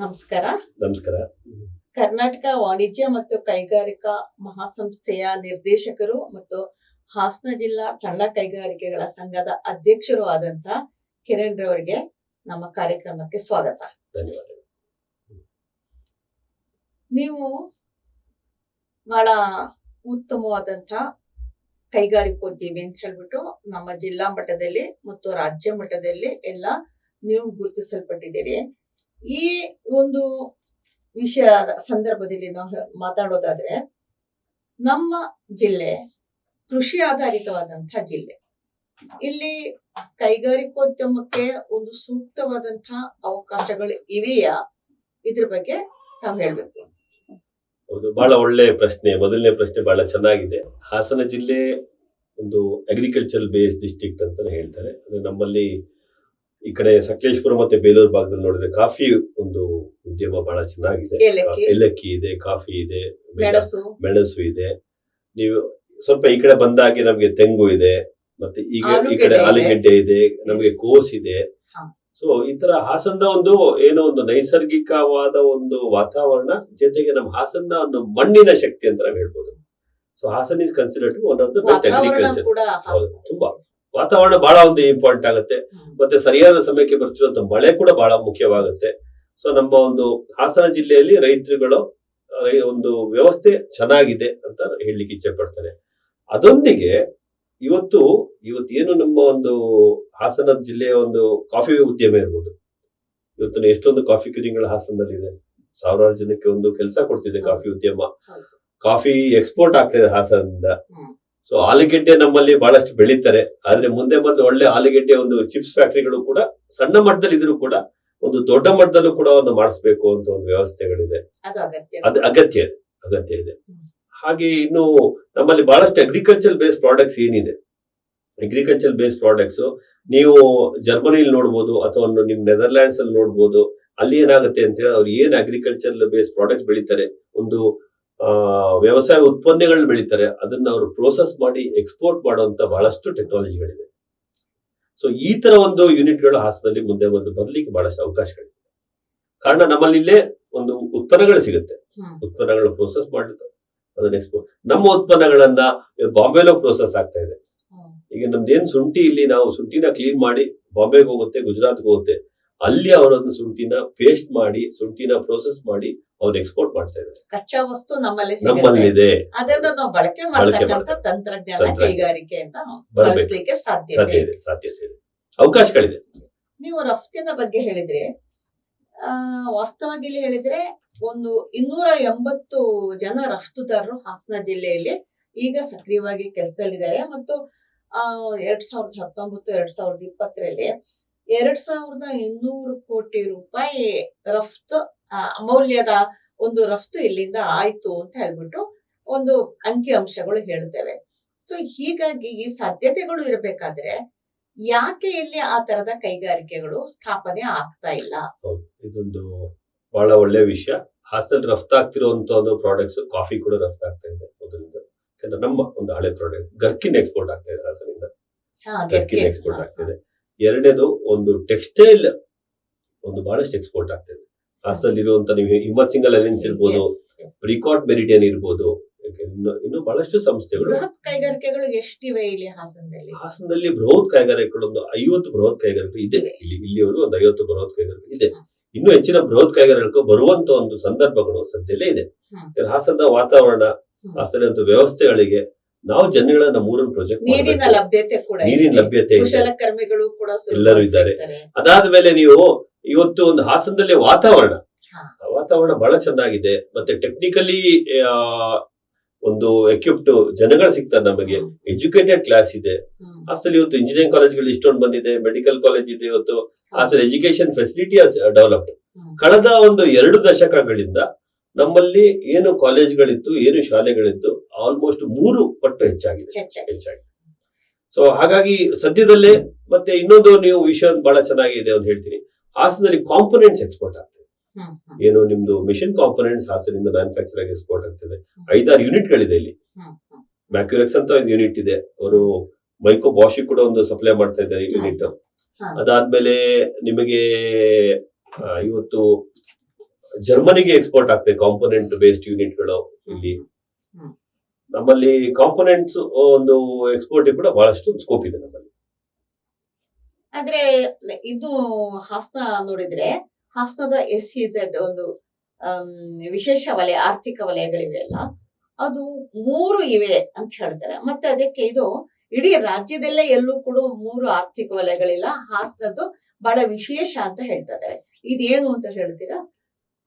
ನಮಸ್ಕಾರ. ನಮಸ್ಕಾರ. ಕರ್ನಾಟಕ ವಾಣಿಜ್ಯ ಮತ್ತು ಕೈಗಾರಿಕಾ ಮಹಾಸಂಸ್ಥೆಯ ನಿರ್ದೇಶಕರು ಮತ್ತು ಹಾಸನ ಜಿಲ್ಲಾ ಸಣ್ಣ ಕೈಗಾರಿಕೆಗಳ ಸಂಘದ ಅಧ್ಯಕ್ಷರು ಆದಂತ ಕಿರಣ್ ರವರಿಗೆ ನಮ್ಮ ಕಾರ್ಯಕ್ರಮಕ್ಕೆ ಸ್ವಾಗತ. ಧನ್ಯವಾದಗಳು. ನೀವು ಬಹಳ ಉತ್ತಮವಾದಂತ ಕೈಗಾರಿಕೋದ್ಯಮಿ ಅಂತ ಹೇಳ್ಬಿಟ್ಟು ನಮ್ಮ ಜಿಲ್ಲಾ ಮಟ್ಟದಲ್ಲಿ ಮತ್ತು ರಾಜ್ಯ ಮಟ್ಟದಲ್ಲಿ ಎಲ್ಲ ನೀವು ಗುರುತಿಸಲ್ಪಟ್ಟಿದ್ದೀರಿ. ಈ ಒಂದು ವಿಷಯದ ಸಂದರ್ಭದಲ್ಲಿ ನಾವು ಮಾತಾಡೋದಾದ್ರೆ ನಮ್ಮ ಜಿಲ್ಲೆ ಕೃಷಿ ಆಧಾರಿತವಾದಂತಹ ಜಿಲ್ಲೆ. ಇಲ್ಲಿ ಕೈಗಾರಿಕೋದ್ಯಮಕ್ಕೆ ಒಂದು ಸೂಕ್ತವಾದಂತಹ ಅವಕಾಶಗಳು ಇವೆಯಾ? ಇದ್ರ ಬಗ್ಗೆ ತಾವು ಹೇಳ್ಬೇಕು. ಹೌದು, ಬಹಳ ಒಳ್ಳೆ ಪ್ರಶ್ನೆ. ಮೊದಲನೇ ಪ್ರಶ್ನೆ ಬಹಳ ಚೆನ್ನಾಗಿದೆ. ಹಾಸನ ಜಿಲ್ಲೆ ಒಂದು ಅಗ್ರಿಕಲ್ಚರ್ ಬೇಸ್ ಡಿಸ್ಟ್ರಿಕ್ಟ್ ಅಂತ ಹೇಳ್ತಾರೆ. ಅಂದ್ರೆ ನಮ್ಮಲ್ಲಿ ಈ ಕಡೆ ಸಕಲೇಶ್ಪುರ ಮತ್ತೆ ಬೇಲೂರು ಭಾಗದಲ್ಲಿ ನೋಡಿದ್ರೆ ಕಾಫಿ ಒಂದು ಉದ್ಯಮ ಬಹಳ ಚೆನ್ನಾಗಿದೆ ಏಲಕ್ಕಿ. ಇದೆ ಕಾಫಿ ಇದೆ ಮೆಣಸು ಇದೆ ನೀವು ಸ್ವಲ್ಪ ಈ ಕಡೆ ಬಂದಾಗೆ ನಮ್ಗೆ ತೆಂಗು ಇದೆ ಮತ್ತೆ ಈಗ ಈ ಕಡೆ. ಆಲೂಗೆಡ್ಡೆ ಇದೆ ನಮಗೆ ಕೋಸ್ ಇದೆ. ಸೊ ಈ ತರ ಹಾಸನದ ಒಂದು ಏನೋ ಒಂದು ನೈಸರ್ಗಿಕವಾದ ಒಂದು ವಾತಾವರಣ ಜೊತೆಗೆ ನಮ್ಮ ಹಾಸನ ಒಂದು ಮಣ್ಣಿನ ಶಕ್ತಿ ಅಂತ ನಾವು ಹೇಳ್ಬೋದು so Hassan is considered one of the best agriculture ತುಂಬಾ. ವಾತಾವರಣ ಬಹಳ ಒಂದು ಇಂಪಾರ್ಟೆಂಟ್ ಆಗುತ್ತೆ. ಮತ್ತೆ ಸರಿಯಾದ ಸಮಯಕ್ಕೆ ಬರ್ತಿರುವಂತ ಮಳೆ ಕೂಡ ಬಹಳ ಮುಖ್ಯವಾಗುತ್ತೆ. ಸೊ ನಮ್ಮ ಒಂದು ಹಾಸನ ಜಿಲ್ಲೆಯಲ್ಲಿ ರೈತರುಗಳು ಒಂದು ವ್ಯವಸ್ಥೆ ಚೆನ್ನಾಗಿದೆ ಅಂತ ಹೇಳಲಿಕ್ಕೆ ಇಚ್ಛೆ ಪಡ್ತಾರೆ ಅದೊಂದಿಗೆ ಇವತ್ತು ಇವತ್ತು ಏನು ನಮ್ಮ ಒಂದು ಹಾಸನ ಜಿಲ್ಲೆಯ ಒಂದು ಕಾಫಿ ಉದ್ಯಮ ಇರ್ಬೋದು. ಇವತ್ತು ಎಷ್ಟೊಂದು ಕಾಫಿ ಕ್ಯೂರಿಂಗ್ಗಳು ಹಾಸನದಲ್ಲಿದೆ. ಸಾವಿರಾರು ಜನಕ್ಕೆ ಒಂದು ಕೆಲಸ ಕೊಡ್ತಿದೆ ಕಾಫಿ ಉದ್ಯಮ. ಕಾಫಿ ಎಕ್ಸ್ಪೋರ್ಟ್ ಆಗ್ತಿದೆ ಹಾಸನದಿಂದ. ಸೊ ಆಲೂಗೆಡ್ಡೆ ನಮ್ಮಲ್ಲಿ ಬಹಳಷ್ಟು ಬೆಳೀತಾರೆ. ಆದ್ರೆ ಮುಂದೆ ಬಂದು ಒಳ್ಳೆ ಆಲೂಗೆಡ್ಡೆ ಒಂದು ಚಿಪ್ಸ್ ಫ್ಯಾಕ್ಟರಿಗಳು ಕೂಡ ಸಣ್ಣ ಮಟ್ಟದಲ್ಲಿ ಇದ್ರೂ ಕೂಡ ಒಂದು ದೊಡ್ಡ ಮಟ್ಟದಲ್ಲೂ ಕೂಡ ಒಂದು ಮಾಡಿಸ್ಬೇಕು ಅಂತ ಒಂದು ವ್ಯವಸ್ಥೆಗಳಿದೆ. ಅದು ಅಗತ್ಯ. ಅದು ಅಗತ್ಯ ಇದೆ. ಅಗತ್ಯ ಇದೆ. ಹಾಗೆ ಇನ್ನು ನಮ್ಮಲ್ಲಿ ಬಹಳಷ್ಟು ಅಗ್ರಿಕಲ್ಚರ್ ಬೇಸ್ಡ್ ಪ್ರಾಡಕ್ಟ್ಸ್ ಏನಿದೆ? ಅಗ್ರಿಕಲ್ಚರ್ ಬೇಸ್ಡ್ ಪ್ರಾಡಕ್ಟ್ಸ್ ನೀವು ಜರ್ಮನಿಲಿ ನೋಡ್ಬೋದು ಅಥವಾ ನಿಮ್ ನೆದರ್ಲ್ಯಾಂಡ್ಸ್ ಅಲ್ಲಿ ನೋಡ್ಬೋದು. ಅಲ್ಲಿ ಏನಾಗುತ್ತೆ ಅಂತ ಹೇಳಿ ಅವ್ರು ಏನ್ ಅಗ್ರಿಕಲ್ಚರ್ ಬೇಸ್ಡ್ ಪ್ರಾಡಕ್ಟ್ಸ್ ಬೆಳಿತಾರೆ? ಒಂದು ವ್ಯವಸಾಯ ಉತ್ಪನ್ನಗಳನ್ನ ಬೆಳೀತಾರೆ ಅದನ್ನ ಅವರು ಪ್ರೋಸೆಸ್ ಮಾಡಿ ಎಕ್ಸ್ಪೋರ್ಟ್ ಮಾಡುವಂತ ಬಹಳಷ್ಟು ಟೆಕ್ನಾಲಜಿಗಳಿದೆ ಸೊ ಈ ತರ ಒಂದು ಯೂನಿಟ್ಗಳು ಹಾಸನದಲ್ಲಿ ಮುಂದೆ ಬಂದು ಬರ್ಲಿಕ್ಕೆ ಬಹಳಷ್ಟು ಅವಕಾಶಗಳಿವೆ ಕಾರಣ ನಮ್ಮಲ್ಲಿ ಇಲ್ಲೇ ಒಂದು ಉತ್ಪನ್ನಗಳು ಸಿಗುತ್ತೆ. ಉತ್ಪನ್ನಗಳು ಪ್ರೋಸೆಸ್ ಮಾಡಿದ್ದು ಅದನ್ನ ಎಕ್ಸ್ಪೋರ್ಟ್ ನಮ್ಮ ಉತ್ಪನ್ನಗಳನ್ನ ಬಾಂಬೆಲೋ ಪ್ರೋಸೆಸ್ ಆಗ್ತಾ ಇದೆ. ಈಗ ನಮ್ದೇನ್ ಶುಂಠಿ ಇಲ್ಲಿ ನಾವು ಶುಂಠಿನ ಕ್ಲೀನ್ ಮಾಡಿ ಬಾಂಬೆಗೆ ಹೋಗುತ್ತೆ ಗುಜರಾತ್ಗೆ ಹೋಗುತ್ತೆ ಅಲ್ಲಿ ಅವರನ್ನು ಶುಂಠಿನ ಪೇಸ್ಟ್ ಮಾಡಿ ಶುಂಠಿನ ಪ್ರೋಸೆಸ್ ಮಾಡಿ ಅವ್ರು ಎಕ್ಸ್ಪೋರ್ಟ್ ಮಾಡ್ತಾ ಇದ್ದಾರೆ. ಕಚ್ಚಾ ವಸ್ತು ನಮ್ಮಲ್ಲಿ ಸಿಗುತ್ತೆ. ನಮ್ಮಲ್ಲಿದೆ. ಅದನ್ನ ನಾವು ಬಳಕೆ ಮಾಡ್ತಕ್ಕಂಥ ತಂತ್ರಜ್ಞಾನ. ಕೈಗಾರಿಕೆ ಅಂತ. ಬಳಸಲಿಕ್ಕೆ ಸಾಧ್ಯತೆ ಸಾಧ್ಯ ಇದೆ ಸಾಧ್ಯತೆ ಇದೆ. ಅವಕಾಶಗಳಿದೆ. ನೀವು ರಫ್ತಿನ ಬಗ್ಗೆ ಹೇಳಿದ್ರೆ ಆ ವಾಸ್ತವವಾಗಿ ಇಲ್ಲಿ ಹೇಳಿದ್ರೆ ಒಂದು ಇನ್ನೂರ ಎಂಬತ್ತು ಜನ ರಫ್ತುದಾರರು ಹಾಸನ ಜಿಲ್ಲೆಯಲ್ಲಿ ಈಗ ಸಕ್ರಿಯವಾಗಿ ಕೆಲಸದಲ್ಲಿದ್ದಾರೆ. ಮತ್ತು ಎರಡ್ ಸಾವಿರದ ಹತ್ತೊಂಬತ್ತು ಎರಡ್ ಸಾವಿರದ ಇಪ್ಪತ್ತರಲ್ಲಿ ಎರಡ್ ಸಾವಿರದ ಇನ್ನೂರು ಕೋಟಿ ರೂಪಾಯಿ ರಫ್ತು ಅಮೌಲ್ಯದ ಮೌಲ್ಯದ ಒಂದು ರಫ್ತು ಇಲ್ಲಿಂದ ಆಯ್ತು ಅಂತ ಹೇಳ್ಬಿಟ್ಟು ಒಂದು ಅಂಕಿ ಅಂಶಗಳು ಹೇಳ್ತೇವೆ ಸೊ ಹೀಗಾಗಿ ಈ ಸಾಧ್ಯತೆಗಳು ಇರಬೇಕಾದ್ರೆ ಯಾಕೆ ಇಲ್ಲಿ ಆ ತರದ ಕೈಗಾರಿಕೆಗಳು ಸ್ಥಾಪನೆ ಆಗ್ತಾ ಇಲ್ಲ? ಇದೊಂದು ಬಹಳ ಒಳ್ಳೆ ವಿಷಯ. ಹಾಸ್ಟೆಲ್ ರಫ್ತಾಗ್ತಿರುವಂತ ಒಂದು ಪ್ರಾಡಕ್ಟ್ಸ್ ಕಾಫಿ ಕೂಡ ರಫ್ತಾಗ್ತಾ ಇದೆ ಮೊದಲಿಂದ. ಯಾಕಂದ್ರೆ ನಮ್ಮ ಒಂದು ಹಳೆ ಪ್ರಾಡಕ್ಟ್ ಗರ್ಕಿನ್ ಎಕ್ಸ್ಪೋರ್ಟ್ ಆಗ್ತಾ ಇದೆ ಹಾಸನಿಂದ. ಗರ್ಕಿನ್ ಎಕ್ಸ್ಪೋರ್ಟ್ ಎಕ್ಸ್ಪೋರ್ಟ್ ಆಗ್ತಿದೆ ಎರಡನೇದು ಒಂದು ಟೆಕ್ಸ್ಟೈಲ್ ಒಂದು ಬಹಳಷ್ಟು ಎಕ್ಸ್ಪೋರ್ಟ್ ಆಗ್ತದೆ ಹಾಸನಲ್ಲಿ ಇರುವಂತ ನೀವು ಹಿಮ್ಮತ್ ಸಿಂಗಲ್ ಅಲೈನ್ಸ್ ಇರ್ಬೋದು ರಿಕಾರ್ಡ್. ಪ್ರಿಕಾಟ್ ಮೆರಿಡಿಯನ್ ಇರ್ಬೋದು ಇನ್ನು ಇನ್ನು ಬಹಳಷ್ಟು ಸಂಸ್ಥೆಗಳು ಬೃಹತ್ ಕೈಗಾರಿಕೆಗಳು ಎಷ್ಟಿವೆ ಇಲ್ಲಿ ಹಾಸನದಲ್ಲಿ ಹಾಸನದಲ್ಲಿ ಬೃಹತ್ ಕೈಗಾರಿಕೆಗಳು ಒಂದು ಐವತ್ತು ಬೃಹತ್ ಕೈಗಾರಿಕೆ ಇದೆ. ಇಲ್ಲಿ ಇಲ್ಲಿವರೆಗೂ ಒಂದು ಐವತ್ತು ಬೃಹತ್ ಕೈಗಾರಿಕೆ ಇದೆ ಇನ್ನು ಹೆಚ್ಚಿನ ಬೃಹತ್ ಕೈಗಾರಿಕೆಗಳು ಬರುವಂತ ಒಂದು ಸಂದರ್ಭಗಳು ಸದ್ಯಲ್ಲೇ ಇದೆ ಹ್ಮ್. ಹಾಸನದ ವಾತಾವರಣ ಹ್ಮ್. ಹಾಸನ ವ್ಯವಸ್ಥೆಗಳಿಗೆ ನಾವು ಜನಗಳ ನಮ್ಮೂರನ್ನು ಪ್ರೊಜೆಕ್ಟ್ ನೀರಿನ ಲಭ್ಯತೆ ಕೂಡ ನೀರಿನ ಲಭ್ಯತೆ ಇದೆ. ಕುಶಲಕರ್ಮಿಗಳು ಕೂಡ ಎಲ್ಲರೂ ಇದ್ದಾರೆ. ಅದಾದ ಮೇಲೆ ನೀವು ಇವತ್ತು ಒಂದು ಹಾಸನದಲ್ಲಿ ವಾತಾವರಣ. ವಾತಾವರಣ ಬಹಳ ಚೆನ್ನಾಗಿದೆ. ಮತ್ತೆ ಟೆಕ್ನಿಕಲಿ ಒಂದು ಎಕ್ವಿಪ್ಡ್ ಜನಗಳು ಸಿಗ್ತಾರೆ ನಮಗೆ. ಎಜುಕೇಟೆಡ್ ಕ್ಲಾಸ್ ಇದೆ. ಹಾಸನಲ್ಲಿ ಇವತ್ತು ಇಂಜಿನಿಯರಿಂಗ್ ಕಾಲೇಜ್ಗಳು ಇಷ್ಟೊಂದು ಬಂದಿದೆ. ಮೆಡಿಕಲ್ ಕಾಲೇಜ್ ಇದೆ ಇವತ್ತು. Hassan education facility developed. ಕಳೆದ ಒಂದು ಎರಡು ದಶಕಗಳಿಂದ ನಮ್ಮಲ್ಲಿ ಏನು ಕಾಲೇಜ್ಗಳಿತ್ತು ಏನು ಶಾಲೆಗಳಿತ್ತು ಆಲ್ಮೋಸ್ಟ್ ಮೂರು ಪಟ್ಟು ಹೆಚ್ಚಾಗಿದೆ. ಹೆಚ್ಚಾಗಿದೆ. ಹೆಚ್ಚಾಗಿ ಸೊ ಹಾಗಾಗಿ ಸದ್ಯದಲ್ಲೇ ಮತ್ತೆ ಇನ್ನೊಂದು ನೀವು ವಿಷಯ ಬಹಳ ಚೆನ್ನಾಗಿದೆ ಅಂತ ಹೇಳ್ತೀನಿ. ಹಾಸನದಲ್ಲಿ ಕಾಂಪೊನೆಂಟ್ಸ್ ಎಕ್ಸ್ಪೋರ್ಟ್ ಆಗ್ತದೆ. ಏನು ನಿಮ್ದು ಮಿಷನ್ ಕಾಂಪೊನೆಂಟ್ಸ್ ಹಾಸನಿಂದ ಮ್ಯಾನುಫ್ಯಾಕ್ಚರ್ ಆಗಿ ಎಕ್ಸ್ಪೋರ್ಟ್ ಆಗ್ತದೆ. ಐದಾರು ಯೂನಿಟ್ ಗಳಿದೆ ಇಲ್ಲಿ ಮ್ಯಾಕ್ಯೂರೆಕ್ಸ್. ಅಂತ ಒಂದು ಯೂನಿಟ್ ಇದೆ. ಅವರು ಮೈಕೋ ಬಾಶಿ ಕೂಡ ಒಂದು ಸಪ್ಲೈ ಮಾಡ್ತಾ ಇದ್ದಾರೆ ಯೂನಿಟ್. ಅದಾದ್ಮೇಲೆ ನಿಮಗೆ ಇವತ್ತು ಜರ್ಮನಿಗೆ ಎಕ್ಸ್ಪೋರ್ಟ್ ಆಗ್ತದೆ ಕಾಂಪೊನೆಂಟ್ ಬೇಸ್ಡ್ ಯೂನಿಟ್ಗಳು ಇಲ್ಲಿ. ನಮ್ಮಲ್ಲಿ ಕಾಂಪೊನೆಂಟ್ಸ್ ಒಂದು ಎಕ್ಸ್ಪೋರ್ಟ್ ಕೂಡ ಬಹಳಷ್ಟು ಸ್ಕೋಪ್ ಇದೆ ನಮ್ಮಲ್ಲಿ. ಆದ್ರೆ, ಇದು ಹಾಸನ ನೋಡಿದ್ರೆ, ಹಾಸನದ ಎಸ್ ಸಿ ಝೆಡ್ ಒಂದು ವಿಶೇಷ ವಲಯ, ಆರ್ಥಿಕ ವಲಯಗಳಿವೆ ಅಲ್ಲ ಅದು ಮೂರು ಇವೆ ಅಂತ ಹೇಳ್ತಾರೆ. ಮತ್ತೆ ಅದಕ್ಕೆ ಇದು ಇಡೀ ರಾಜ್ಯದಲ್ಲೇ ಎಲ್ಲೂ ಕೂಡ ಮೂರು ಆರ್ಥಿಕ ವಲಯಗಳಿಲ್ಲ, ಹಾಸನದ್ದು ಬಹಳ ವಿಶೇಷ ಅಂತ ಹೇಳ್ತಾ ಇದ್ದಾರೆ ಇದೇನು ಅಂತ ಹೇಳ್ತೀರಾ?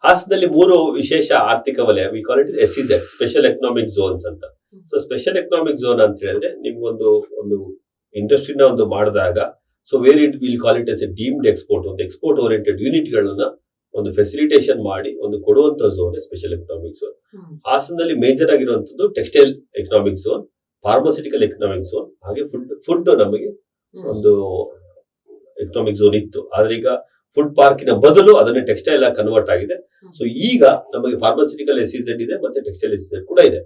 ಹಾಸನದಲ್ಲಿ ಮೂರು ವಿಶೇಷ ಆರ್ಥಿಕ ವಲಯ we call it as is special economic zones ಅಂತ. ಸೊ ಸ್ಪೆಷಲ್ ಎಕನಾಮಿಕ್ ಝೋನ್ ಅಂತ ಹೇಳಿದ್ರೆ ನಿಮ್ಗೊಂದು ಒಂದು ಇಂಡಸ್ಟ್ರಿನ ಒಂದು ಮಾಡಿದಾಗ so where it will call it as a deemed export ಒಂದು ಎಕ್ಸ್ಪೋರ್ಟ್ ಓರಿಯೆಂಟೆಡ್ ಯೂನಿಟ್ಗಳನ್ನ ಒಂದು ಫೆಸಿಲಿಟೇಷನ್ ಮಾಡಿ ಒಂದು ಕೊಡುವಂತ ಝೋನ್ ಸ್ಪೆಷಲ್ ಎಕನಾಮಿಕ್ ಝೋನ್ ಹಾಸನದಲ್ಲಿ ಮೇಜರ್ ಆಗಿರುವಂತದ್ದು textile economic zone pharmaceutical economic zone ಹಾಗೆ ಫುಡ್ ಫುಡ್ ನಮಗೆ ಒಂದು ಎಕನಾಮಿಕ್ ಝೋನ್ ಇತ್ತು. ಆದ್ರೆ ಈಗ ಫುಡ್ ಪಾರ್ಕಿನ ಬದಲು ಅದನ್ನೇ ಟೆಕ್ಸ್ಟೈಲ್ ಆಗಿ ಕನ್ವರ್ಟ್ ಆಗಿದೆ. ಸೊ ಈಗ ನಮಗೆ ಫಾರ್ಮಸ್ಯೂಟಿಕಲ್ ಎಸ್ ಇದೆ ಮತ್ತೆ ಟೆಕ್ಸ್ಟೈಲ್ ಎಸ್ ಕೂಡ ಇದೆ.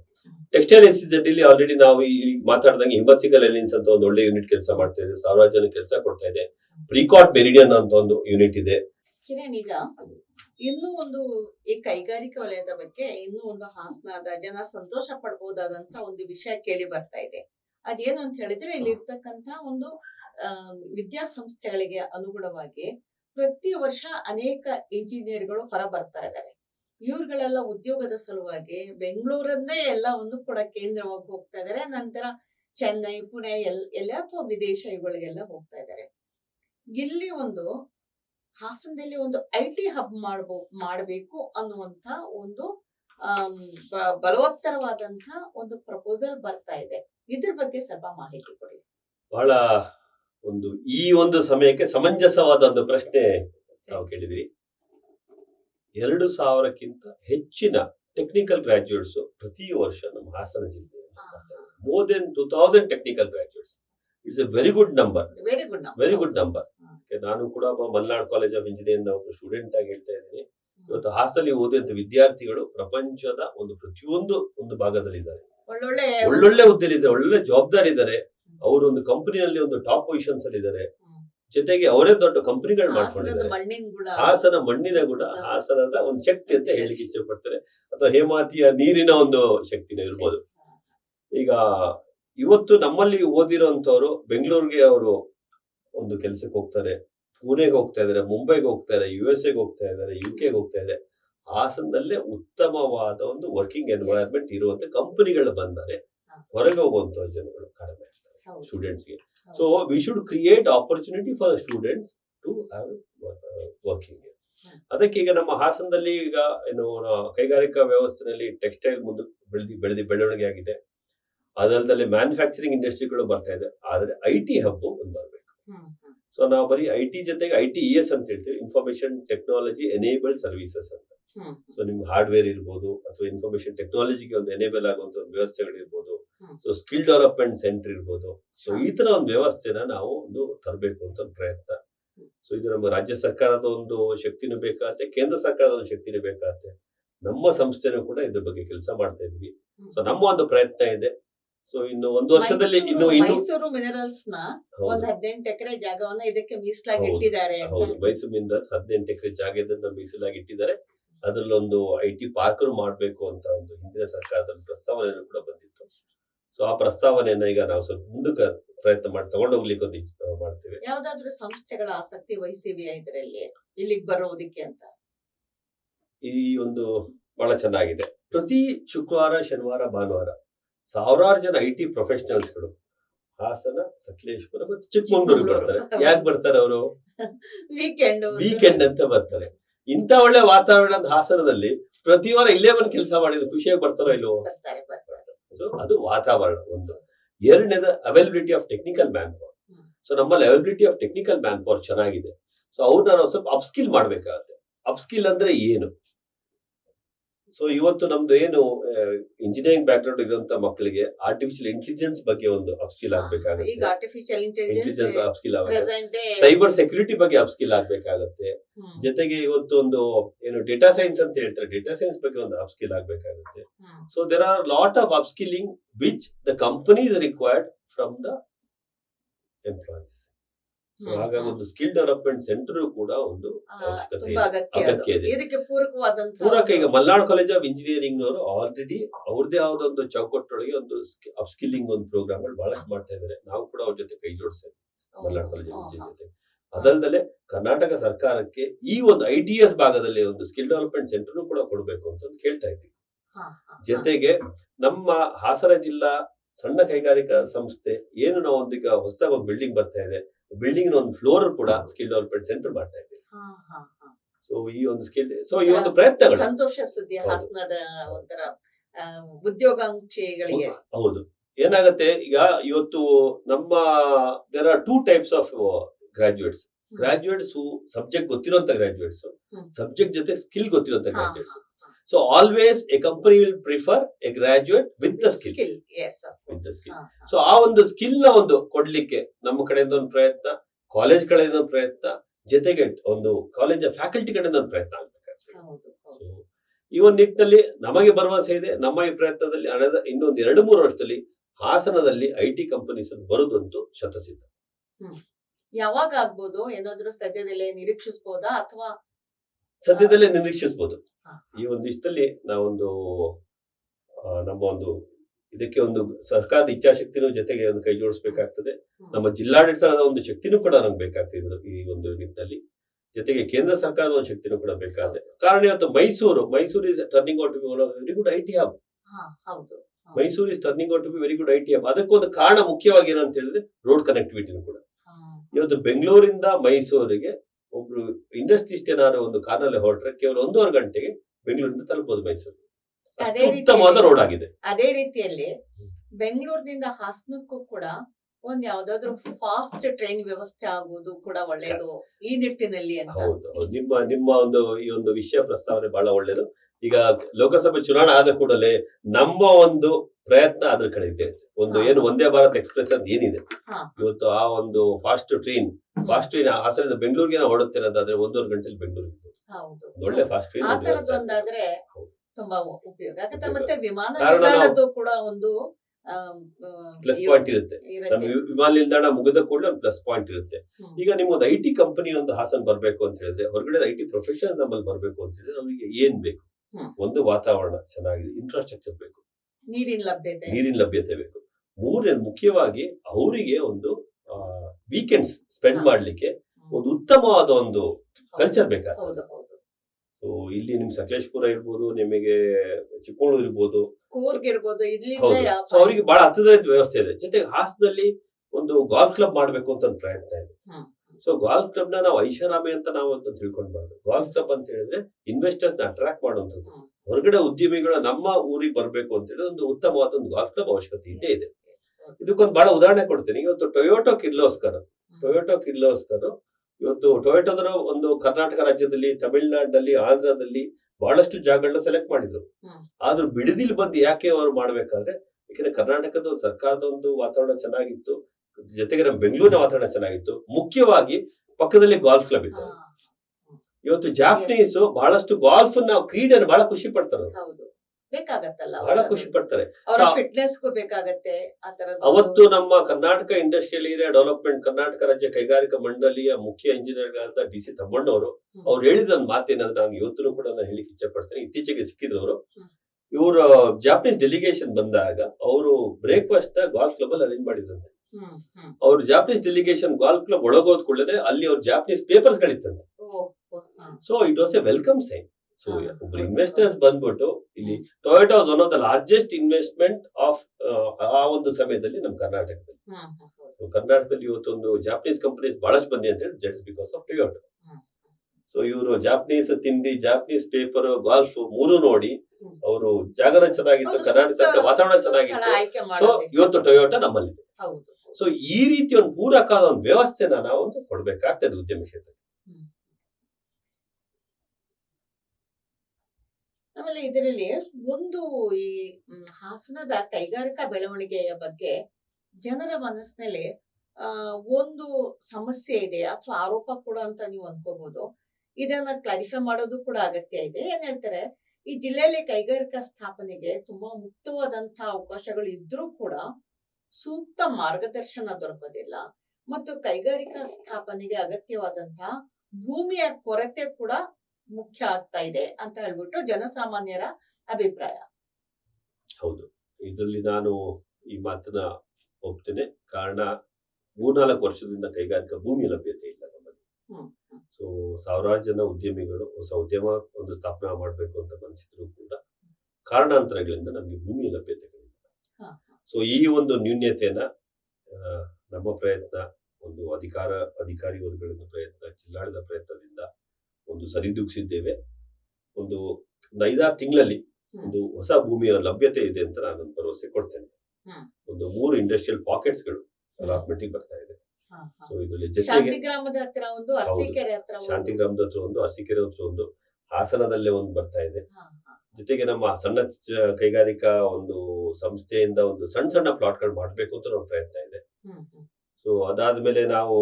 ಟೆಕ್ಸ್ಟೈಲ್ ಎಸ್ ಇಲ್ಲಿ ಆಲ್ರೆಡಿ ನಾವು ಇಲ್ಲಿ ಮಾತಾಡಿದಂಗೆ ಹಿಂಬಸಿಕಲ್ ಎಲಿನ್ಸ್ ಅಂತ ಒಂದು ಒಳ್ಳೆ ಯೂನಿಟ್ ಕೆಲಸ ಮಾಡ್ತಾ ಇದೆ. ಸಾವಿರಾರು ಜನ ಕೆಲಸ ಕೊಡ್ತಾ ಇದೆ. ಪ್ರಿಕಾಟ್ ಮೆರಿಡಿಯನ್ ಅಂತ ಒಂದು ಯೂನಿಟ್ ಇದೆ. ಕಿರಣ್ ಈಗ ಇನ್ನೂ ಒಂದು ಈ ಕೈಗಾರಿಕಾ ವಲಯದ ಬಗ್ಗೆ ಇನ್ನೂ ಒಂದು ಹಾಸನದ ಜನ ಸಂತೋಷ ಪಡಬಹುದಾದಂತ ಒಂದು ವಿಷಯ ಕೇಳಿ ಬರ್ತಾ ಇದೆ. ಅದೇನು ಅಂತ ಹೇಳಿದ್ರೆ ಇಲ್ಲಿ ಇರ್ತಕ್ಕಂತ ಒಂದು ವಿದ್ಯಾಸಂಸ್ಥೆಗಳಿಗೆ ಅನುಗುಣವಾಗಿ ಪ್ರತಿ ವರ್ಷ ಅನೇಕ ಇಂಜಿನಿಯರ್ಗಳು ಹೊರ ಬರ್ತಾ ಇದ್ದಾರೆ. ಇವ್ರುಗಳೆಲ್ಲ ಉದ್ಯೋಗದ ಸಲುವಾಗಿ ಬೆಂಗಳೂರನ್ನೇ ಎಲ್ಲ ಒಂದು ಕೂಡ ಕೇಂದ್ರವಾಗಿ ಹೋಗ್ತಾ ಇದ್ದಾರೆ. ನಂತರ ಚೆನ್ನೈ, ಪುಣೆ ಎಲ್, ಎಲ್ಲ ಅಥವಾ ವಿದೇಶ ಇವುಗಳಿಗೆಲ್ಲ ಹೋಗ್ತಾ ಇದ್ದಾರೆ. ಇಲ್ಲಿ ಒಂದು ಹಾಸನದಲ್ಲಿ ಒಂದು ಐ ಟಿ ಹಬ್ ಮಾಡಬೋ, ಮಾಡಬೇಕು ಅನ್ನುವಂತ ಒಂದು ಬಲವತ್ತರವಾದಂತ ಒಂದು ಪ್ರಪೋಸಲ್ ಬರ್ತಾ ಇದೆ. ಇದ್ರ ಬಗ್ಗೆ ಸ್ವಲ್ಪ ಮಾಹಿತಿ ಕೊಡಿ. ಬಹಳ ಒಂದು ಈ ಒಂದು ಸಮಯಕ್ಕೆ ಸಮಂಜಸವಾದ ಒಂದು ಪ್ರಶ್ನೆ ನಾವು ಕೇಳಿದಿರಿ. ಎರಡು ಸಾವಿರಕ್ಕಿಂತ ಹೆಚ್ಚಿನ ಟೆಕ್ನಿಕಲ್ ಗ್ರಾಜ್ಯುಯೇಟ್ಸ್ ಪ್ರತಿ ವರ್ಷ ನಮ್ಮ ಹಾಸನ ಜಿಲ್ಲೆ more than two thousand technical graduates it's a very good number very good number ನಾನು ಕೂಡ ಒಬ್ಬ ಮಲ್ನಾಡ್ ಕಾಲೇಜ್ ಆಫ್ ಇಂಜಿನಿಯರಿಂಗ್ ಒಬ್ಬ ಸ್ಟೂಡೆಂಟ್ ಆಗಿ ಹೇಳ್ತಾ ಇದ್ದೀನಿ. ಇವತ್ತು ಹಾಸನಲ್ಲಿ ಓದಿದಂತ ವಿದ್ಯಾರ್ಥಿಗಳು ಪ್ರಪಂಚದ ಒಂದು ಪ್ರತಿಯೊಂದು ಒಂದು ಭಾಗದಲ್ಲಿ ಇದ್ದಾರೆ ಒಳ್ಳೊಳ್ಳೆ ಒಳ್ಳೊಳ್ಳೆ ಹುದ್ದೆಲಿ ಇದ್ದಾರೆ ಒಳ್ಳೆ ಜವಾಬ್ದಾರಿ ಇದ್ದಾರೆ ಅವರು ಒಂದು ಕಂಪನಿಯಲ್ಲಿ ಒಂದು ಟಾಪ್ ಪೊಸಿಷನ್ಸ್ ಅಲ್ಲಿ ಇದ್ದಾರೆ. ಜೊತೆಗೆ ಅವರೇ ದೊಡ್ಡ ಕಂಪನಿಗಳು ಮಾಡ್ಕೊಂಡಿದ್ದಾರೆ. ಹಾಸನ ಮಣ್ಣಿನ ಗುಣ ಹಾಸನದ ಒಂದು ಶಕ್ತಿ ಅಂತ ಹೇಳಿಕ್ಕೆ ಇಚ್ಛೆ ಪಡ್ತಾರೆ ಅಥವಾ ಹೇಮಾತಿಯ ನೀರಿನ ಒಂದು ಶಕ್ತಿನ ಇರ್ಬೋದು. ಈಗ ಇವತ್ತು ನಮ್ಮಲ್ಲಿ ಓದಿರೋಂಥವ್ರು ಬೆಂಗಳೂರಿಗೆ ಅವರು ಒಂದು ಕೆಲಸಕ್ಕೆ ಹೋಗ್ತಾರೆ. ಪುಣೆಗೆ ಹೋಗ್ತಾ ಇದ್ದಾರೆ ಮುಂಬೈಗೆ ಹೋಗ್ತಾ ಇದಾರೆ ಯು ಎಸ್ ಎಗೆ ಹೋಗ್ತಾ ಇದ್ದಾರೆ ಯು ಕೆಗೆ ಹೋಗ್ತಾ ಇದ್ದಾರೆ. ಹಾಸನದಲ್ಲೇ ಉತ್ತಮವಾದ ಒಂದು ವರ್ಕಿಂಗ್ ಎನ್ವೈರನ್ಮೆಂಟ್ ಇರುವಂತ ಕಂಪನಿಗಳು ಬಂದರೆ ಹೊರಗೆ ಹೋಗುವಂತ ಜನಗಳು ಕಡಿಮೆ. ಸ್ಟೂಡೆಂಟ್ಸ್ಗೆ. So we should create opportunity for students to have working. ಅದಕ್ಕೆ ಈಗ ನಮ್ಮ ಹಾಸನದಲ್ಲಿ ಈಗ ಏನು ಕೈಗಾರಿಕಾ ವ್ಯವಸ್ಥೆಯಲ್ಲಿ ಟೆಕ್ಸ್ಟೈಲ್ ಮುಂದೆ ಬೆಳೆದಿ ಬೆಳೆದಿ ಬೆಳವಣಿಗೆ ಆಗಿದೆ ಅದಲ್ಲದೆ ಮ್ಯಾನುಫ್ಯಾಕ್ಚರಿಂಗ್ ಇಂಡಸ್ಟ್ರಿಗಳು ಬರ್ತಾ ಇದೆ ಆದ್ರೆ ಐ ಟಿ ಹಬ್ ಒಂದು ಬರಬೇಕು. ಸೊ ನಾವು ಬರೀ ಐ ಟಿ ಜೊತೆಗೆ ಐ ಟಿ ಇ ಎಸ್ ಅಂತ ಹೇಳ್ತೀವಿ ಇನ್ಫಾರ್ಮೇಶನ್ ಟೆಕ್ನಾಲಜಿ ಎನೇಬಲ್ ಸರ್ವಿಸಸ್ ಅಂತ ಸೊ ನಿಮ್ಗೆ ಹಾರ್ಡ್ವೇರ್ ಇರ್ಬೋದು ಅಥವಾ ಇನ್ಫಾರ್ಮೇಶನ್ ಟೆಕ್ನಾಲಜಿಗೆ ಒಂದು ಎನೇಬಲ್ ಆಗುವಂತ ಒಂದು ವ್ಯವಸ್ಥೆಗಳಿರ್ಬೋದು. ಸೊ ಸ್ಕಿಲ್ ಡೆವಲಪ್ಮೆಂಟ್ ಸೆಂಟರ್ ಇರ್ಬೋದು. ಸೊ ಈ ತರ ಒಂದು ವ್ಯವಸ್ಥೆನ ನಾವು ಒಂದು ತರಬೇಕು ಅಂತ ಒಂದು ಪ್ರಯತ್ನ. ಸೊ ಇದು ನಮ್ಮ ರಾಜ್ಯ ಸರ್ಕಾರದ ಒಂದು ಶಕ್ತಿನೂ ಬೇಕಾಗತ್ತೆ ಕೇಂದ್ರ ಸರ್ಕಾರದ ಒಂದು ಶಕ್ತಿನೂ ಬೇಕಾಗತ್ತೆ. ನಮ್ಮ ಸಂಸ್ಥೆನೂ ಕೂಡ ಇದ್ರ ಬಗ್ಗೆ ಕೆಲಸ ಮಾಡ್ತಾ ಇದ್ವಿ. ಸೊ ನಮ್ಮ ಒಂದು ಪ್ರಯತ್ನ ಇದೆ. ಸೊ ಇನ್ನು ಒಂದು ವರ್ಷದಲ್ಲಿ ಇನ್ನು ಮೈಸೂರು ಮಿನರಲ್ಸ್ನ. ಒಂದ್ ಹದಿನೆಂಟು ಎಕರೆ ಜಾಗವನ್ನ ಇದಕ್ಕೆ ಮೀಸಲಾಗಿ ಇಟ್ಟಿದ್ದಾರೆ ಹೌದು. ಮೈಸೂರು ಮಿನರಲ್ಸ್ ಹದಿನೆಂಟು ಎಕರೆ ಜಾಗದನ್ನ ಮೀಸಲಾಗಿ ಇಟ್ಟಿದ್ದಾರೆ. ಅದ್ರಲ್ಲೊಂದು ಐ ಟಿ ಪಾರ್ಕ್ ಮಾಡಬೇಕು ಅಂತ ಒಂದು ಹಿಂದಿನ ಸರ್ಕಾರದ ಪ್ರಸ್ತಾವನೆ ಕೂಡ ಬಂದಿತ್ತು. ಸೊ ಆ ಪ್ರಸ್ತಾವನೆಯನ್ನ ಈಗ ನಾವು ಸ್ವಲ್ಪ ಮುಂದಕ್ಕೆ ಪ್ರಯತ್ನ ಮಾಡಿ ತಗೊಂಡೋಗ್ಲಿಕ್ಕೆ ಒಂದು ಇಚ್ಛೆ ಮಾಡ್ತೇವೆ. ಯಾವ್ದಾದ್ರು ಸಂಸ್ಥೆಗಳ ಆಸಕ್ತಿ ವಹಿಸಿವೆಯಾ ಇದರಲ್ಲಿ? ಇಲ್ಲಿಗೆ ಬರೋದಕ್ಕೆ ಅಂತ. ಈ ಒಂದು ಬಹಳ ಚೆನ್ನಾಗಿದೆ. ಪ್ರತಿ ಶುಕ್ರವಾರ ಶನಿವಾರ ಭಾನುವಾರ ಸಾವಿರಾರು ಜನ ಐ ಟಿ ಪ್ರೊಫೆಷನಲ್ಸ್ಗಳು ಹಾಸನ ಸಕಲೇಶ್ಪುರ ಮತ್ತು ಚಿಕ್ಕಮಂಗ್ಳೂರು. ಬರ್ತಾರೆ. ಯಾಕೆ ಬರ್ತಾರೆ ಅವರು? ವೀಕೆಂಡ್ ವೀಕೆಂಡ್ ಅಂತ ಬರ್ತಾರೆ. ಇಂಥ ಒಳ್ಳೆ ವಾತಾವರಣದ ಹಾಸನದಲ್ಲಿ ಪ್ರತಿ ವಾರ ಇಲ್ಲೇ ಬಂದು ಕೆಲಸ ಮಾಡಿದ್ರು ಖುಷಿಯಾಗಿ ಬರ್ತಾರೋ ಇಲ್ಲೋ ಸೊ ಅದು ವಾತಾವರಣ ಒಂದು. ಎರಡನೇದು availability of technical manpower. So ನಮ್ಮಲ್ಲಿ availability of technical manpower ಚೆನ್ನಾಗಿದೆ. ಸೊ ಅವ್ರನ್ನ ನಾವು ಸ್ವಲ್ಪ ಅಪ್ಸ್ಕಿಲ್ ಮಾಡ್ಬೇಕಾಗತ್ತೆ. ಅಪ್ಸ್ಕಿಲ್ ಅಂದ್ರೆ ಏನು? ಸೊ ಇವತ್ತು ನಮ್ದು ಏನು ಇಂಜಿನಿಯರಿಂಗ್ ಬ್ಯಾಕ್ ಗ್ರೌಂಡ್ ಇರುವಂತ ಮಕ್ಕಳಿಗೆ ಆರ್ಟಿಫಿಷಿಯಲ್ ಇಂಟೆಲಿಜೆನ್ಸ್ ಬಗ್ಗೆ ಒಂದು ಅಪ್ಸ್ಕಿಲ್ ಆಗ್ಬೇಕಾಗುತ್ತೆ. ಆರ್ಟಿಫಿಷಿಯಲ್ ಇಂಟೆಲಿಜೆನ್ಸ್ ಅಪ್ಸ್ಕಿಲ್ ಆಗುತ್ತೆ. ಸೈಬರ್ ಸೆಕ್ಯೂರಿಟಿ ಬಗ್ಗೆ ಅಪ್ಸ್ಕಿಲ್ ಆಗ್ಬೇಕಾಗತ್ತೆ. ಜೊತೆಗೆ ಇವತ್ತು ಒಂದು ಏನು ಡೇಟಾ ಸೈನ್ಸ್ ಅಂತ ಹೇಳ್ತಾರೆ. ಡೇಟಾ ಸೈನ್ಸ್ ಬಗ್ಗೆ ಒಂದು upskill ಆಗ್ಬೇಕಾಗುತ್ತೆ. So there are lot of upskilling which the companies required from the employees so ಹಾಗಾಗಿ. ಒಂದು ಸ್ಕಿಲ್ ಡೆವಲಪ್ಮೆಂಟ್ ಸೆಂಟರ್ ಕೂಡ ಒಂದು ಆ, ಅವಶ್ಯಕತೆ ಇದೆ. ಅಗತ್ಯ ಇದೆ. ಇದಕ್ಕೆ ಪೂರಕವಾದಂತ ಪೂರಕ ಈಗ ಮಲ್ನಾಡ್ ಕಾಲೇಜ್ ಆಫ್ ಇಂಜಿನಿಯರಿಂಗ್ ನವರು ಆಲ್ರೆಡಿ ಅವ್ರದೇ ಆದ ಒಂದು ಚೌಕಟ್ಟೊಳಗೆ ಒಂದು ಅಪ್ಸ್ಕಿಲ್ಲಿಂಗ್ ಒಂದು ಪ್ರೋಗ್ರಾಮ್ಗಳು ಬಹಳಷ್ಟು ಮಾಡ್ತಾ ಇದ್ದಾರೆ ನಾವು ಕೂಡ ಅವ್ರ ಜೊತೆ ಕೈ ಜೋಡಿಸ್ತೇವೆ ಮಲ್ನಾಡ್ ಕಾಲೇಜ್ ಆಫ್. ಇಂಜಿನಿಯರಿಂಗ್ ಜೊತೆ. ಅದಲ್ದಲೆ ಕರ್ನಾಟಕ ಸರ್ಕಾರಕ್ಕೆ ಈ ಒಂದು ಐ ಟಿ ಎಸ್ ಭಾಗದಲ್ಲಿ ಒಂದು ಸ್ಕಿಲ್ ಡೆವಲಪ್ಮೆಂಟ್ ಸೆಂಟರ್ ಕೂಡ ಕೊಡಬೇಕು ಅಂತ ಕೇಳ್ತಾ ಇದ್ದೀವಿ ಜೊತೆಗೆ ನಮ್ಮ ಹಾಸನ ಜಿಲ್ಲಾ ಸಣ್ಣ ಕೈಗಾರಿಕಾ ಸಂಸ್ಥೆ ಏನು ನಾವು ಒಂದೀಗ ಹೊಸದಾಗಿ ಒಂದು ಬಿಲ್ಡಿಂಗ್ ಬರ್ತಾ ಇದೆ. ಬಿಲ್ಡಿಂಗ್ ಒಂದು ಫ್ಲೋರ್ ಕೂಡ ಸ್ಕಿಲ್ ಡೆವಲಪ್ಮೆಂಟ್ ಸೆಂಟರ್ ಮಾಡ್ತಾ ಇದ್ದೀವಿ. ಹಾ, ಹಾ, ಹಾ. ಸೊ ಈ ಒಂದು ಸ್ಕಿಲ್ ಸೊ ಈ ಒಂದು ಪ್ರಯತ್ನಗಳು. ಸಂತೋಷ ಸುದ್ದಿ ಹೌದು. ಹಾಸನದ ಒಂಥರ ಉದ್ಯೋಗಾಂಕ್ಷಿಗಳಿಗೆ ಹೌದು. ಏನಾಗುತ್ತೆ ಈಗ ಇವತ್ತು ನಮ್ಮ there are two types of graduates graduates subject ಗೊತ್ತಿರುವಂತ graduates hmm. Subject ಜೊತೆ skill ಗೊತ್ತಿರುವಂತ graduates graduates so always a company will prefer a graduate with the skill Skill, yes, of course. So ಆ ಒಂದು ಸ್ಕಿಲ್ನ ಒಂದು ಕೊಡ್ಲಿಕ್ಕೆ ನಮ್ಮ ಕಡೆಯಿಂದ ಒಂದು ಪ್ರಯತ್ನ ಕಾಲೇಜ್ ಕಡೆಯಿಂದ ಒಂದು ಪ್ರಯತ್ನ ಜೊತೆಗೆ ಒಂದು ಕಾಲೇಜ್ ಫ್ಯಾಕಲ್ಟಿ ಕಡೆಯಿಂದ ಒಂದು ಪ್ರಯತ್ನ ಆಗ್ಬೇಕಾಗ್ತದೆ. ಹೌದು, ಹೌದು. ಸೊ ಈ ಒಂದು ನಿಟ್ಟಿನಲ್ಲಿ ನಮಗೆ ಭರವಸೆ ಇದೆ. ನಮ್ಮ ಈ ಪ್ರಯತ್ನದಲ್ಲಿ ಹಣದ ಇನ್ನೊಂದು ಎರಡು ಮೂರು ವರ್ಷದಲ್ಲಿ ಹಾಸನದಲ್ಲಿ ಐ ಟಿ ಕಂಪನೀಸ್ ಬರುದಂತೂ ಶತಸಿದ್ಧ. ಯಾವಾಗ ಆಗ್ಬೋದು? ಏನಾದ್ರೂ ಸದ್ಯದಲ್ಲೇ ನಿರೀಕ್ಷಿಸಬಹುದಾ ಅಥವಾ ಸದ್ಯದಲ್ಲೇ ನಿರೀಕ್ಷಿಸಬಹುದು ಈ ಒಂದು ಇಷ್ಟದಲ್ಲಿ ನಾವೊಂದು ನಮ್ಮ ಒಂದು ಇದಕ್ಕೆ ಒಂದು ಸರ್ಕಾರದ ಇಚ್ಛಾಶಕ್ತಿನೂ ಜೊತೆಗೆ ಒಂದು ಕೈ ಜೋಡಿಸಬೇಕಾಗ್ತದೆ. ನಮ್ಮ ಜಿಲ್ಲಾಡಳಿತದ ಒಂದು ಶಕ್ತಿನೂ ಕೂಡ ನಮ್ಗೆ ಬೇಕಾಗ್ತದೆ ಈ ಒಂದು ನಿಟ್ಟಿನಲ್ಲಿ. ಜೊತೆಗೆ ಕೇಂದ್ರ ಸರ್ಕಾರದ ಒಂದು ಶಕ್ತಿನೂ ಕೂಡ ಬೇಕಾಗುತ್ತೆ ಕಾರಣ ಇವತ್ತು Mysuru Mysuru is turning out to be very good I T hub. Mysuru is turning out be very good I T hub ಅದಕ್ಕೊಂದು ಕಾರಣ ಮುಖ್ಯವಾಗಿ ಏನಂತ ಹೇಳಿದ್ರೆ ರೋಡ್ ಕನೆಕ್ಟಿವಿಟಿನೂ ಕೂಡ. ಇವತ್ತು ಬೆಂಗಳೂರಿಂದ ಮೈಸೂರಿಗೆ ಒಬ್ರು ಇಂಡಸ್ಟ್ರಿ ಏನಾದ್ರು ಒಂದು ಕಾರಲ್ಲಿ ಹೊರಟ್ರೆ ಕೇವಲ ಒಂದೂವರೆ ಗಂಟೆಗೆ ಬೆಂಗಳೂರಿಂದ ತಲುಪಬಹುದು ಮೈಸೂರು. ಅದೇ ಉತ್ತಮವಾದ ರೋಡ್ ಆಗಿದೆ. ಅದೇ ರೀತಿಯಲ್ಲಿ ಬೆಂಗಳೂರಿನಿಂದ ಹಾಸನಕ್ಕೂ ಕೂಡ ಒಂದ್ ಯಾವ್ದಾದ್ರು ಫಾಸ್ಟ್ ಟ್ರೈನ್ ವ್ಯವಸ್ಥೆ ಆಗುವುದು ಕೂಡ ಒಳ್ಳೆಯದು ಈ ನಿಟ್ಟಿನಲ್ಲಿ ಅಂತ. ಹೌದು. ನಿಮ್ಮ ನಿಮ್ಮ ಒಂದು ಈ ಒಂದು ವಿಷಯ ಪ್ರಸ್ತಾವನೆ ಬಹಳ ಒಳ್ಳೇದು. ಈಗ ಲೋಕಸಭೆ ಚುನಾವಣೆ ಆದ ಕೂಡಲೇ ನಮ್ಮ ಒಂದು ಪ್ರಯತ್ನ ಅದ್ರ ಕಡೆ ಇದೆ. ಒಂದು ಏನು ಒಂದೇ ಭಾರತ್ ಎಕ್ಸ್ಪ್ರೆಸ್ ಅಂತ ಏನಿದೆ. ಇವತ್ತು ಆ ಒಂದು ಫಾಸ್ಟ್ ಟ್ರೈನ್ ಫಾಸ್ಟ್ ಟ್ರೈನ್ ಹಾಸನದಿಂದ ಬೆಂಗಳೂರಿಗೆ ನಾವು ಹೊಡುತ್ತೇನೆ ಅಂತಾದ್ರೆ ಒಂದೂವರೆ ಗಂಟೆಲಿ ಬೆಂಗಳೂರಿಗೆ ಹೌದು. ಒಳ್ಳೆ ಫಾಸ್ಟ್ ಟ್ರೈನ್ ತುಂಬಾ ಉಪಯೋಗ. ಮತ್ತೆ ವಿಮಾನ ನಿಲ್ದಾಣದ್ದು ಕೂಡ ಒಂದು ಪ್ಲಸ್ ಪಾಯಿಂಟ್ ಇರುತ್ತೆ. ನಮ್ಮ ವಿಮಾನ ನಿಲ್ದಾಣ ಮುಗಿದ ಕೂಡಲೇ ಒಂದು ಪ್ಲಸ್ ಪಾಯಿಂಟ್ ಇರುತ್ತೆ. ಈಗ ಈಗ ನಿಮ್ಮೊಂದು ಐ ಟಿ ಕಂಪನಿ ಒಂದು ಹಾಸನ ಬರಬೇಕು ಅಂತ ಹೇಳಿದ್ರೆ ಹೊರಗಡೆ ಐ ಟಿ ಪ್ರೊಫೆಷನ್ ನಮ್ಮಲ್ಲಿ ಬರಬೇಕು ಅಂತ ಹೇಳಿದ್ರೆ ನಮಗೆ ಏನ್ ಬೇಕು? ಒಂದು ವಾತಾವರಣ ಚೆನ್ನಾಗಿದೆ ಇನ್ಫ್ರಾಸ್ಟ್ರಕ್ಚರ್ ಬೇಕು. ನೀರಿನ ಲಭ್ಯತೆ. ನೀರಿನ ಲಭ್ಯತೆ ಬೇಕು. ಮೂರನೇ ಮುಖ್ಯವಾಗಿ ಅವರಿಗೆ ಒಂದು ವೀಕೆಂಡ್ಸ್ ಸ್ಪೆಂಡ್. ಮಾಡ್ಲಿಕ್ಕೆ ಒಂದು ಉತ್ತಮವಾದ ಒಂದು ಕಲ್ಚರ್ ಬೇಕಾಗ್ತದೆ. ಸೊ ಇಲ್ಲಿ ನಿಮ್ ಸಕಲೇಶ್ಪುರ ಇರ್ಬೋದು ನಿಮಗೆ ಚಿಕ್ಕಮಗಳೂರು ಇರ್ಬೋದು ಕೂರ್ಗ್ ಇರ್ಬೋದು ಇಲ್ಲಿಂದ ಹೌದು. ಯಾವ- ಸೊ ಅವರಿಗೆ ಬಹಳ ಹತ್ತದ ವ್ಯವಸ್ಥೆ ಇದೆ. ಜೊತೆಗೆ ಹಾಸನಲ್ಲಿ ಒಂದು ಗಾಲ್ಫ್ ಕ್ಲಬ್ ಮಾಡ್ಬೇಕು ಅಂತ ಒಂದು ಪ್ರಯತ್ನ ಇದೆ. ಸೊ ಗಾಲ್ಫ್ ಕ್ಲಬ್ನ ನಾವು ಐಷಾರಾಮಿ ಅಂತ ನಾವು ಅಂತ ತಿಳ್ಕೊಂಡ್ಬಾರ್ದು ಗಾಲ್ಫ್ ಕ್ಲಬ್ ಅಂತ ಹೇಳಿದ್ರೆ ಇನ್ವೆಸ್ಟರ್ಸ್ನ ಅಟ್ರಾಕ್ಟ್ ಮಾಡುವಂಥದ್ದು. ಹೊರಗಡೆ ಉದ್ಯಮಿಗಳು ನಮ್ಮ ಊರಿಗೆ ಬರಬೇಕು ಅಂತ ಹೇಳಿದ್ರೆ ಒಂದು ಉತ್ತಮವಾದ ಒಂದು ಗಾಲ್ಫ್ ಕ್ಲಬ್ ಅವಶ್ಯಕತೆ ಇದ್ದೇ ಇದೆ. ಇದಕ್ಕೊಂದು ಬಹಳ ಉದಾಹರಣೆ ಕೊಡ್ತೀನಿ. ಇವತ್ತು ಟೊಯೋಟೋ ಕಿರ್ಲೋಸ್ಕರ್ ಟೊಯೋಟೋ ಕಿರ್ಲೋಸ್ಕರ್ ಇವತ್ತು ಟೊಯೋಟೋದ್ರ ಒಂದು ಕರ್ನಾಟಕ ರಾಜ್ಯದಲ್ಲಿ ತಮಿಳುನಾಡಿನಲ್ಲಿ ಆಂಧ್ರದಲ್ಲಿ ಬಹಳಷ್ಟು ಜಾಗಗಳನ್ನ ಸೆಲೆಕ್ಟ್ ಮಾಡಿದ್ರು. ಆದ್ರೂ ಬಿಡದಿಲ್ ಬಂದು ಯಾಕೆ ಅವರು ಮಾಡ್ಬೇಕಾದ್ರೆ ಯಾಕಂದ್ರೆ ಕರ್ನಾಟಕದ ಒಂದು ಸರ್ಕಾರದ ಒಂದು ವಾತಾವರಣ ಚೆನ್ನಾಗಿತ್ತು. ಜೊತೆಗೆ ನಮ್ಮ ಬೆಂಗಳೂರಿನ ವಾತಾವರಣ ಚೆನ್ನಾಗಿತ್ತು. ಮುಖ್ಯವಾಗಿ ಪಕ್ಕದಲ್ಲಿ ಗಾಲ್ಫ್ ಕ್ಲಬ್ ಇತ್ತು. ಇವತ್ತು ಜಾಪನೀಸ್ ಬಹಳಷ್ಟು ಗಾಲ್ಫ್ನ ಕ್ರೀಡೆಯನ್ನು ಬಹಳ ಖುಷಿ ಪಡ್ತಾರೆ ಬೇಕಾಗತ್ತಲ್ಲ ಬಹಳ ಖುಷಿ ಪಡ್ತಾರೆ. ಅವರ ಫಿಟ್ನೆಸ್ಗೂ ಬೇಕಾಗತ್ತೆ ಆ ತರದ್ದು. ಅವತ್ತು ನಮ್ಮ Karnataka industrial area development Karnataka ರಾಜ್ಯ ಕೈಗಾರಿಕಾ ಮಂಡಳಿಯ ಮುಖ್ಯ ಇಂಜಿನಿಯರ್ ಆದ ಡಿ ಸಿ ತಮ್ಮಣ್ಣವರು. ಅವ್ರು ಹೇಳಿದ ಮಾತೇನಂದ್ರೆ ನಾನು ಇವತ್ತು ಕೂಡ ನಾನು ಹೇಳಿಕ್ಕೆ ಇಚ್ಛೆ ಪಡ್ತೇನೆ ಇತ್ತೀಚೆಗೆ ಸಿಕ್ಕಿದ್ರು. ಇವರು ಜಾಪನೀಸ್ ಡೆಲಿಗೇಷನ್ ಬಂದಾಗ ಅವರು ಬ್ರೇಕ್ಫಾಸ್ಟ್ನ ಗಾಲ್ಫ್ ಕ್ಲಬ್ ಅಲ್ಲಿ ಅರೇಂಜ್ ಮಾಡಿದ್ರಂತೆ. ಅವ್ರು ಜಾಪನೀಸ್ ಡೆಲಿಗೇಷನ್ ಗಾಲ್ಫ್ ಕ್ಲಬ್ ಒಳಗೋದ್ ಕೂಡಲೇ ಅಲ್ಲಿ ಅವ್ರ Japanese papers ಗಳಿತ್ತಂತೆ. So it was a welcome sign so. ಒಬ್ರು ಇನ್ವೆಸ್ಟರ್ಸ್ ಬಂದ್ಬಿಟ್ಟು ಇಲ್ಲಿ Toyota one of the largest investment of ಆ ಒಂದು ಸಮಯದಲ್ಲಿ ನಮ್ಮ ಕರ್ನಾಟಕದಲ್ಲಿ ಕರ್ನಾಟಕದಲ್ಲಿ ಇವತ್ತೊಂದು ಜಾಪನೀಸ್ ಕಂಪನೀಸ್ ಬಹಳಷ್ಟು ಬಂದಿ ಅಂತ ಹೇಳಿ ಜಟ್ಸ್ ಬಿಕಾಸ್ ಆಫ್ ಟೊಯೋಟೋ. ಸೊ ಇವರು ಜಾಪನೀಸ್ ತಿಂಡಿ ಜಾಪನೀಸ್ ಪೇಪರ್ ಗಾಲ್ಫ್ ಮೂರು ನೋಡಿ. ಅವರು ಜಾಗರ ಚೆನ್ನಾಗಿತ್ತು ಕರ್ನಾಟಕ ಸರ್ಕಾರ ವಾತಾವರಣ ಚೆನ್ನಾಗಿತ್ತು ಸೊ ಇವತ್ತು ಟೊಯೋಟಾ ನಮ್ಮಲ್ಲಿದೆ. ಸೊ ಈ ರೀತಿ ಒಂದು ಪೂರಕ ಒಂದು ವ್ಯವಸ್ಥೆನ ನಾವು ಕೊಡ್ಬೇಕಾಗ್ತದೆ ಉದ್ಯಮ ಕ್ಷೇತ್ರ ಆಮೇಲೆ ಇದರಲ್ಲಿ ಒಂದು ಈ ಹಾಸನದ ಕೈಗಾರಿಕಾ ಬೆಳವಣಿಗೆಯ ಬಗ್ಗೆ ಜನರ ಮನಸ್ಸಿನಲ್ಲಿ ಒಂದು ಸಮಸ್ಯೆ ಇದೆ ಅಥವಾ ಆರೋಪ ಕೂಡ ಅಂತ ನೀವು ಅನ್ಕೋಬಹುದು ಇದನ್ನ ಕ್ಲಾರಿಫೈ ಮಾಡೋದು ಕೂಡ ಅಗತ್ಯ ಇದೆ. ಏನ್ ಹೇಳ್ತಾರೆ, ಈ ಜಿಲ್ಲೆಯಲ್ಲಿ ಕೈಗಾರಿಕಾ ಸ್ಥಾಪನೆಗೆ ತುಂಬಾ ಮುಕ್ತವಾದಂತಹ ಅವಕಾಶಗಳು ಇದ್ರೂ ಕೂಡ ಸೂಕ್ತ ಮಾರ್ಗದರ್ಶನ ದೊರಕೋದಿಲ್ಲ. ಮತ್ತು ಕೈಗಾರಿಕಾ ಸ್ಥಾಪನೆಗೆ ಅಗತ್ಯವಾದಂತಹ ಭೂಮಿಯ ಕೊರತೆ ಕೂಡ ಮುಖ್ಯ ಆಗ್ತಾ ಇದೆ ಅಂತ ಹೇಳ್ಬಿಟ್ಟು ಜನಸಾಮಾನ್ಯರ ಅಭಿಪ್ರಾಯ. ಹೌದು. ಇದರಲ್ಲಿ ನಾನು ಈ ಮಾತನ್ನ ಒಪ್ತೇನೆ. ಕಾರಣ ಮೂರ್ನಾಲ್ಕು ವರ್ಷದಿಂದ ಕೈಗಾರಿಕಾ ಭೂಮಿ ಲಭ್ಯತೆ ಇಲ್ಲ ನಮ್ಮಲ್ಲಿ. ಸೊ ಸಾವಿರಾರು ಜನ ಉದ್ಯಮಿಗಳು ಹೊಸ ಉದ್ಯಮ ಒಂದು ಸ್ಥಾಪನೆ ಮಾಡಬೇಕು ಅಂತ ಮನಸ್ಸಿದ್ರು ಕೂಡ ಕಾರಣಾಂತರಗಳಿಂದ ನಮಗೆ ಭೂಮಿ ಲಭ್ಯತೆ ಸೊ ಈ ಒಂದು ನ್ಯೂನ್ಯತೆಯನ್ನ ನಮ್ಮ ಪ್ರಯತ್ನ ಒಂದು ಅಧಿಕಾರ ಅಧಿಕಾರಿ ವರ್ಗಗಳ ಪ್ರಯತ್ನ ಜಿಲ್ಲಾಡಳಿತ ಪ್ರಯತ್ನದಿಂದ ಒಂದು ಸರಿದೂಗಿಸಿದ್ದೇವೆ. ಒಂದು ಒಂದು ಐದಾರು ತಿಂಗಳಲ್ಲಿ ಒಂದು ಹೊಸ ಭೂಮಿಯ ಲಭ್ಯತೆ ಇದೆ ಅಂತ ನಾನು ಭರವಸೆ ಕೊಡ್ತೇನೆ. ಒಂದು ಮೂರು ಇಂಡಸ್ಟ್ರಿಯಲ್ ಪಾಕೆಟ್ಸ್ಗಳು ಅಲಾಟ್ಮೆಂಟ್ ಬರ್ತಾ ಇದೆ. ಸೊ ಇದರಲ್ಲಿ ಜೊತೆಗೆ ಶಾಂತಿ ಗ್ರಾಮದ ಹತ್ರ ಒಂದು ಅರಸೀಕೆರೆ ಹತ್ರ ಒಂದು. ಶಾಂತಿಗ್ರಾಮದ ಹತ್ರ ಒಂದು ಅರಸೀಕೆರೆ ಹತ್ರ ಒಂದು ಹಾಸನದಲ್ಲೇ ಒಂದು ಬರ್ತಾ ಇದೆ. ಜೊತೆಗೆ ನಮ್ಮ ಸಣ್ಣ ಕೈಗಾರಿಕಾ ಒಂದು ಸಂಸ್ಥೆಯಿಂದ ಒಂದು ಸಣ್ಣ ಸಣ್ಣ ಪ್ಲಾಟ್ಗಳು ಮಾಡಬೇಕು ಅಂತ ನಮ್ಮ ಪ್ರಯತ್ನ ಇದೆ. ಸೊ ಅದಾದ್ಮೇಲೆ ನಾವು